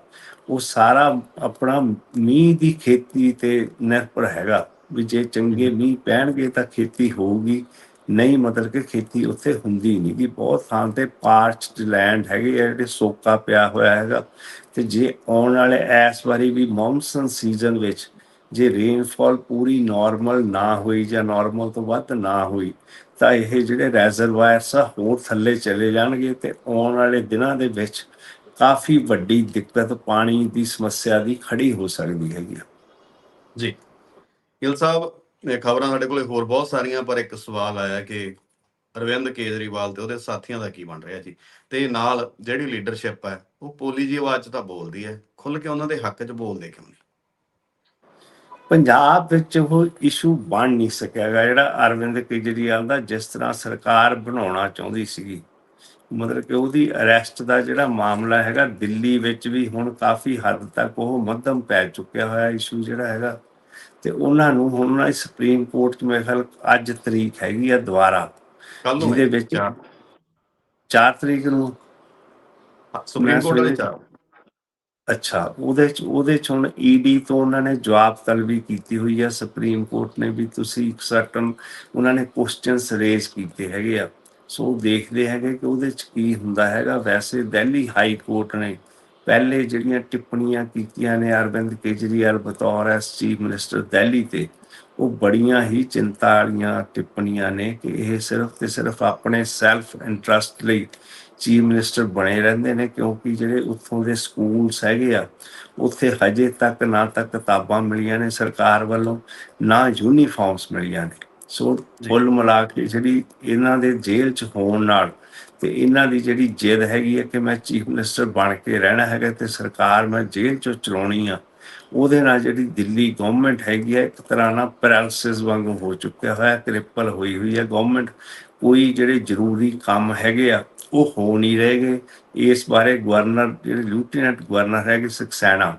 ਉਹ ਸਾਰਾ ਆਪਣਾ ਮੀਂਹ ਦੀ ਖੇਤੀ ਤੇ ਨਿਰਭਰ ਹੈਗਾ। ਵੀ ਜੇ ਚੰਗੇ ਮੀਂਹ ਪੈਣਗੇ ਤਾਂ ਖੇਤੀ ਹੋਊਗੀ, ਨਹੀਂ ਮਤਲਬ ਕਿ ਖੇਤੀ ਉੱਥੇ ਹੁੰਦੀ ਨਹੀਂ ਗੀ। ਬਹੁਤ ਥਾਂ ਤੇ ਪਾਰਚਡ ਲੈਂਡ ਹੈਗੇ ਆ ਜਿਹੜੇ ਸੋਕਾ ਪਿਆ ਹੋਇਆ ਹੈਗਾ। ਤੇ ਜੇ ਆਉਣ ਵਾਲੇ ਇਸ ਵਾਰੀ ਵੀ ਮੌਨਸੂਨ ਸੀਜ਼ਨ ਵਿੱਚ ਜੇ ਰੇਨਫਾਲ ਪੂਰੀ ਨਾਰਮਲ ਨਾ ਹੋਈ ਜਾਂ ਨਾਰਮਲ ਤੋਂ ਵੱਧ ਨਾ ਹੋਈ, ਤਾਂ ਇਹ ਜਿਹੜੇ ਰੈਜ਼ਰਵਾਇਰਸ ਆ ਹੋਰ ਥੱਲੇ ਚਲੇ ਜਾਣਗੇ ਤੇ ਆਉਣ ਵਾਲੇ ਦਿਨਾਂ ਦੇ ਵਿੱਚ ਕਾਫੀ ਵੱਡੀ ਦਿੱਕਤ ਪਾਣੀ ਦੀ ਸਮੱਸਿਆ ਦੀ ਖੜੀ ਹੋ ਸਕਦੀ ਹੈਗੀ। ਜੀ। ਗਿਲ ਸਾਹਿਬ ਇਹ ਖਬਰਾਂ ਸਾਡੇ ਕੋਲੇ ਹੋਰ ਬਹੁਤ ਸਾਰੀਆਂ ਪਰ ਇੱਕ ਸਵਾਲ ਆਇਆ ਕਿ ਅਰਵਿੰਦ ਕੇਜਰੀਵਾਲ ਤੇ ਉਹਦੇ ਸਾਥੀਆਂ ਦਾ ਕੀ ਬਣ ਰਿਹਾ ਜੀ? ਤੇ ਨਾਲ ਜਿਹੜੀ ਲੀਡਰਸ਼ਿਪ ਹੈ ਉਹ ਪੋਲੀ ਜੀ ਆਵਾਜ਼ 'ਚ ਤਾਂ ਬੋਲਦੀ ਹੈ ਖੁੱਲ ਕੇ ਉਹਨਾਂ ਦੇ ਹੱਕ 'ਚ ਬੋਲਦੇ ਕਿਉਂ ਨਹੀਂ? ਪੰਜਾਬ ਵਿੱਚ ਉਹ ਇਸ਼ੂ ਬਣ ਨਹੀਂ ਸਕਿਆਗਾ ਜਿਹੜਾ ਅਰਵਿੰਦ ਕੇਜਰੀਵਾਲ ਦਾ ਜਿਸ ਤਰ੍ਹਾਂ ਸਰਕਾਰ ਬਣਾਉਣਾ ਚਾਹੁੰਦੀ ਸੀਗੀ ਮਤਲਬ ਕਿ ਉਹਦੀ ਅਰੈਸਟ ਦਾ ਜਿਹੜਾ ਮਾਮਲਾ ਹੈਗਾ ਦਿੱਲੀ ਵਿੱਚ ਵੀ ਹੁਣ ਕਾਫੀ ਹੱਦ ਤੱਕ ਉਹ ਮੱਧਮ ਪੈ ਚੁੱਕਿਆ ਹੋਇਆ ਇਸ਼ੂ ਜਿਹੜਾ ਹੈਗਾ। ਤੇ ਉਹਨਾਂ ਨੂੰ ਹੁਣ ਨਾ ਸੁਪਰੀਮ ਕੋਰਟ 'ਚ ਮੇਰੇ ਖਿਆਲ ਅੱਜ ਤਰੀਕ ਹੈਗੀ ਆ ਦੁਬਾਰਾ ਕੱਲ ਨੂੰ ਜਿਹਦੇ ਵਿੱਚ 4 ਤਰੀਕ ਨੂੰ। ਸੁਪਰੀਮ ਕੋਰਟ ਸੁਣਿਆ- ਚਾਰ। ਅੱਛਾ ਉਹਦੇ ਚ ਉਹਦੇ ਚ ਹੁਣ ਈਡੀ ਤੋਂ ਉਹਨਾਂ ਨੇ ਜਵਾਬ ਤਲਬੀ ਕੀਤੀ ਹੋਈ ਹੈ ਸੁਪਰੀਮ ਕੋਰਟ ਨੇ ਵੀ ਤੁਸੀਂ ਸਰਟਨ ਉਹਨਾਂ ਨੇ ਕੁਐਸਚਨਸ ਰੇਜ਼ ਕੀਤੇ ਹੈਗੇ ਆ। ਸੋ ਦੇਖਦੇ ਹੈਗੇ ਕਿ ਉਹਦੇ ਚ ਕੀ ਹੁੰਦਾ ਹੈਗਾ। ਵੈਸੇ ਦਿੱਲੀ ਹਾਈ ਕੋਰਟ ਨੇ ਪਹਿਲੇ ਜਿਹੜੀਆਂ ਟਿੱਪਣੀਆਂ ਕੀਤੀਆਂ ਨੇ ਅਰਵਿੰਦ ਕੇਜਰੀਵਾਲ, ਬਤੌਰ ਐਸ ਚੀਫ ਮਿਨਿਸਟਰ ਦਿੱਲੀ ਤੇ, ਉਹ ਬੜੀਆਂ ਹੀ ਚਿੰਤਾ ਵਾਲੀਆਂ ਟਿੱਪਣੀਆਂ ਨੇ ਕਿ ਇਹ ਸਿਰਫ ਤੇ ਸਿਰਫ ਆਪਣੇ ਸੈਲਫ ਇੰਟਰਸਟ ਲਈ ਚੀਫ ਮਿਨਿਸਟਰ ਬਣੇ ਰਹਿੰਦੇ ਨੇ, ਕਿਉਂਕਿ ਜਿਹੜੇ ਉੱਥੋਂ ਦੇ ਸਕੂਲਸ ਹੈਗੇ ਆ, ਉੱਥੇ ਹਜੇ ਤੱਕ ਨਾ ਤਾਂ ਕਿਤਾਬਾਂ ਮਿਲੀਆਂ ਨੇ ਸਰਕਾਰ ਵੱਲੋਂ, ਨਾ ਯੂਨੀਫਾਰਮਸ ਮਿਲੀਆਂ ਨੇ। ਸੋ ਕੁੱਲ ਮਿਲਾ ਕੇ ਜਿਹੜੀ ਇਹਨਾਂ ਦੇ ਜੇਲ੍ਹ 'ਚ ਹੋਣ ਨਾਲ ਤੇ ਇਹਨਾਂ ਦੀ ਜਿਹੜੀ ਜਿੱਦ ਹੈਗੀ ਹੈ ਕਿ ਮੈਂ ਚੀਫ ਮਿਨਿਸਟਰ ਬਣ ਕੇ ਰਹਿਣਾ ਹੈਗਾ ਤੇ ਸਰਕਾਰ ਮੈਂ ਜੇਲ੍ਹ 'ਚੋਂ ਚਲਾਉਣੀ ਆ ਉਹਦੇ ਨਾਲ ਜਿਹੜੀ ਦਿੱਲੀ ਗਵਰਨਮੈਂਟ ਹੈਗੀ ਹੈ ਇੱਕ ਤਰ੍ਹਾਂ ਨਾਲ ਪੈਰਾਲਿਸਿਸ ਵਾਂਗੂ ਹੋ ਚੁੱਕਿਆ ਹੋਇਆ ਕ੍ਰਿਪਲ ਹੋਈ ਹੋਈ ਹੈ ਗਵਰਨਮੈਂਟ ਕੋਈ ਜਿਹੜੇ ਜ਼ਰੂਰੀ ਕੰਮ ਹੈਗੇ ਆ ਉਹ ਹੋ ਨਹੀਂ ਰਹੇਗੇ ਇਸ ਬਾਰੇ ਗਵਰਨਰ ਜਿਹੜੇ ਲੈਫਟੀਨੈਂਟ ਗਵਰਨਰ ਹੈਗੇ ਸਕਸੈਨਾ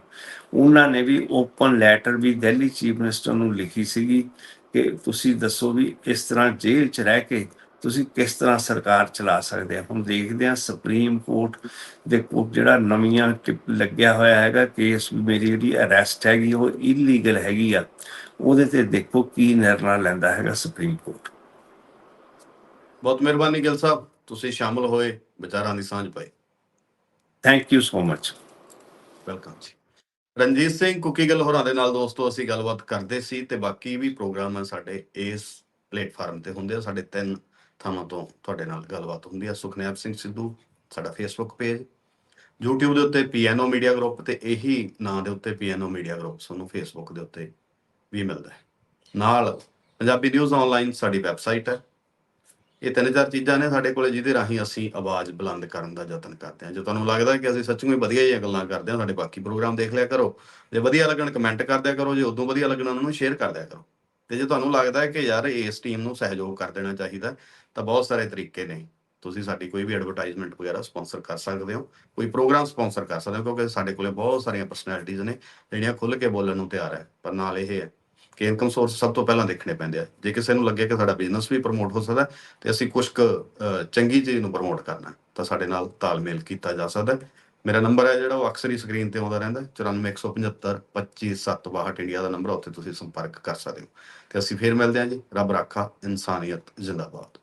ਉਹਨਾਂ ਨੇ ਵੀ ਓਪਨ ਲੈਟਰ ਵੀ ਦਿੱਲੀ ਚੀਫ ਮਿਨਿਸਟਰ ਨੂੰ ਲਿਖੀ ਸੀਗੀ ਕਿ ਤੁਸੀਂ ਦੱਸੋ ਵੀ ਇਸ ਤਰ੍ਹਾਂ ਜੇਲ੍ਹ 'ਚ ਰਹਿ ਕੇ ਤੁਸੀਂ ਕਿਸ ਤਰ੍ਹਾਂ ਸਰਕਾਰ ਚਲਾ ਸਕਦੇ ਆ? ਹੁਣ ਦੇਖਦੇ ਆ ਸੁਪਰੀਮ ਕੋਰਟ ਦੇ ਕੋਲ ਜਿਹੜਾ ਨਵੀਆਂ ਟਿਪ ਲੱਗਿਆ ਹੋਇਆ ਹੈਗਾ ਕੇਸ ਮੇਰੀ ਜਿਹੜੀ ਅਰੈਸਟ ਹੈਗੀ ਉਹ ਇਲੀਗਲ ਹੈਗੀ ਆ। ਉਹਦੇ ਤੇ ਦੇਖੋ ਕੀ ਨਿਰਣਾ ਲੈਂਦਾ ਹੈਗਾ ਸੁਪਰੀਮ ਕੋਰਟ ਬਹੁਤ ਮਿਹਰਬਾਨੀ ਗਿੱਲ ਸਾਹਿਬ ਤੁਸੀਂ ਸ਼ਾਮਲ ਹੋਏ ਵਿਚਾਰਾਂ ਦੀ ਸਾਂਝ ਪਾਈ। Thank you so much welcome ਜੀ। ਰਣਜੀਤ ਸਿੰਘ ਕੁਕੀ ਗੱਲ ਹੋਰਾਂ ਦੇ ਨਾਲ ਦੋਸਤੋ, ਅਸੀਂ ਗੱਲਬਾਤ ਕਰਦੇ ਸੀ ਤੇ ਬਾਕੀ ਵੀ ਪ੍ਰੋਗਰਾਮ ਹੈ ਸਾਡੇ ਇਸ ਪਲੇਟਫਾਰਮ ਤੇ ਹੁੰਦੇ ਆ, ਸਾਡੇ ਤਿੰਨ ਥਾਵਾਂ ਤੋਂ ਤੁਹਾਡੇ ਨਾਲ ਗੱਲਬਾਤ ਹੁੰਦੀ ਆ। ਸੁਖਨੈਬ ਸਿੰਘ ਸਿੱਧੂ, ਸਾਡਾ ਫੇਸਬੁੱਕ ਪੇਜ YouTube ਦੇ ਉੱਤੇ ਪੀਐਨਓ ਮੀਡੀਆ ਗਰੁੱਪ ਤੇ ਇਹੀ ਨਾਂ ਦੇ ਉੱਤੇ ਪੀਐਨਓ ਮੀਡੀਆ ਗਰੁੱਪ ਸਾਨੂੰ ਫੇਸਬੁੱਕ ਦੇ ਉੱਤੇ ਵੀ ਮਿਲਦਾ ਹੈ। ਨਾਲ ਪੰਜਾਬੀ ਨਿਊਜ਼ ਆਨਲਾਈਨ ਸਾਡੀ ਵੈਬਸਾਈਟ ਹੈ। ਇਹ ਤਿੰਨ ਚਾਰ ਚੀਜ਼ਾਂ ਨੇ ਸਾਡੇ ਕੋਲੇ ਜਿਹਦੇ ਰਾਹੀਂ ਅਸੀਂ ਆਵਾਜ਼ ਬੁਲੰਦ ਕਰਨ ਦਾ ਯਤਨ ਕਰਦੇ ਹਾਂ। ਜੇ ਤੁਹਾਨੂੰ ਲੱਗਦਾ ਕਿ ਅਸੀਂ ਸੱਚਮੁੱਚ ਵਧੀਆ ਜਿਹੀਆਂ ਗੱਲਾਂ ਕਰਦੇ ਹਾਂ, ਸਾਡੇ ਬਾਕੀ ਪ੍ਰੋਗਰਾਮ ਦੇਖ ਲਿਆ ਕਰੋ। ਜੇ ਵਧੀਆ ਲੱਗਣ ਕਮੈਂਟ ਕਰ ਦਿਆ ਕਰੋ। ਜੇ ਉਦੋਂ ਵਧੀਆ ਲੱਗਣ, ਉਹਨਾਂ ਨੂੰ ਸ਼ੇਅਰ ਕਰ ਦਿਆ ਕਰੋ। ਤੇ ਜੇ ਤੁਹਾਨੂੰ ਲੱਗਦਾ ਹੈ ਕਿ ਯਾਰ ਇਸ ਟੀਮ ਨੂੰ ਸਹਿਯੋਗ ਕਰ ਦੇਣਾ ਚਾਹੀਦਾ ਤਾਂ ਬਹੁਤ ਸਾਰੇ ਤਰੀਕੇ ਨੇ। ਤੁਸੀਂ ਸਾਡੀ ਕੋਈ ਵੀ ਐਡਵਰਟਾਈਜ਼ਮੈਂਟ ਵਗੈਰਾ ਸਪਾਂਸਰ ਕਰ ਸਕਦੇ ਹੋ, ਕੋਈ ਪ੍ਰੋਗਰਾਮ ਸਪਾਂਸਰ ਕਰ ਸਕਦੇ ਹੋ, ਕਿਉਂਕਿ ਸਾਡੇ ਕੋਲੇ ਬਹੁਤ ਸਾਰੀਆਂ ਪਰਸਨੈਲਿਟੀਆਂ ਨੇ, ਜਿਹੜੀਆਂ ਖੁੱਲ੍ਹ ਕੇ ਬੋਲਣ ਨੂੰ ਤਿਆਰ ਹੈ। ਪਰ ਨਾਲ ਇਹ ਹੈ ਕਿ ਇਨਕਮ ਸੋਰਸ ਸਭ ਤੋਂ ਪਹਿਲਾਂ ਦੇਖਣੇ ਪੈਂਦੇ ਆ। ਜੇ ਕਿਸੇ ਨੂੰ ਲੱਗੇ ਕਿ ਸਾਡਾ ਬਿਜ਼ਨਸ ਵੀ ਪ੍ਰਮੋਟ ਹੋ ਸਕਦਾ ਹੈ, ਤੇ ਅਸੀਂ ਕੁਝ ਕੁ ਚੰਗੀ ਚੀਜ਼ ਨੂੰ ਪ੍ਰਮੋਟ ਕਰਨਾ ਤਾਂ ਸਾਡੇ ਨਾਲ ਤਾਲਮੇਲ ਕੀਤਾ ਜਾ ਸਕਦਾ ਮੇਰਾ ਨੰਬਰ ਹੈ ਜਿਹੜਾ ਉਹ ਅਕਸਰ ਹੀ ਸਕਰੀਨ ਤੇ ਆਉਂਦਾ ਰਹਿੰਦਾ ਹੈ, 94175 25762 ਇੰਡੀਆ ਦਾ ਨੰਬਰ ਹੈ ਉੱਥੇ ਤੁਸੀਂ ਸੰਪਰਕ ਕਰ ਸਕਦੇ ਹੋ। ਤੇ ਅਸੀਂ ਫੇਰ ਮਿਲਦੇ ਹਾਂ ਜੀ ਰੱਬ ਰਾਖਾ ਇਨਸਾਨੀਅਤ ਜ਼ਿੰਦਾਬਾਦ।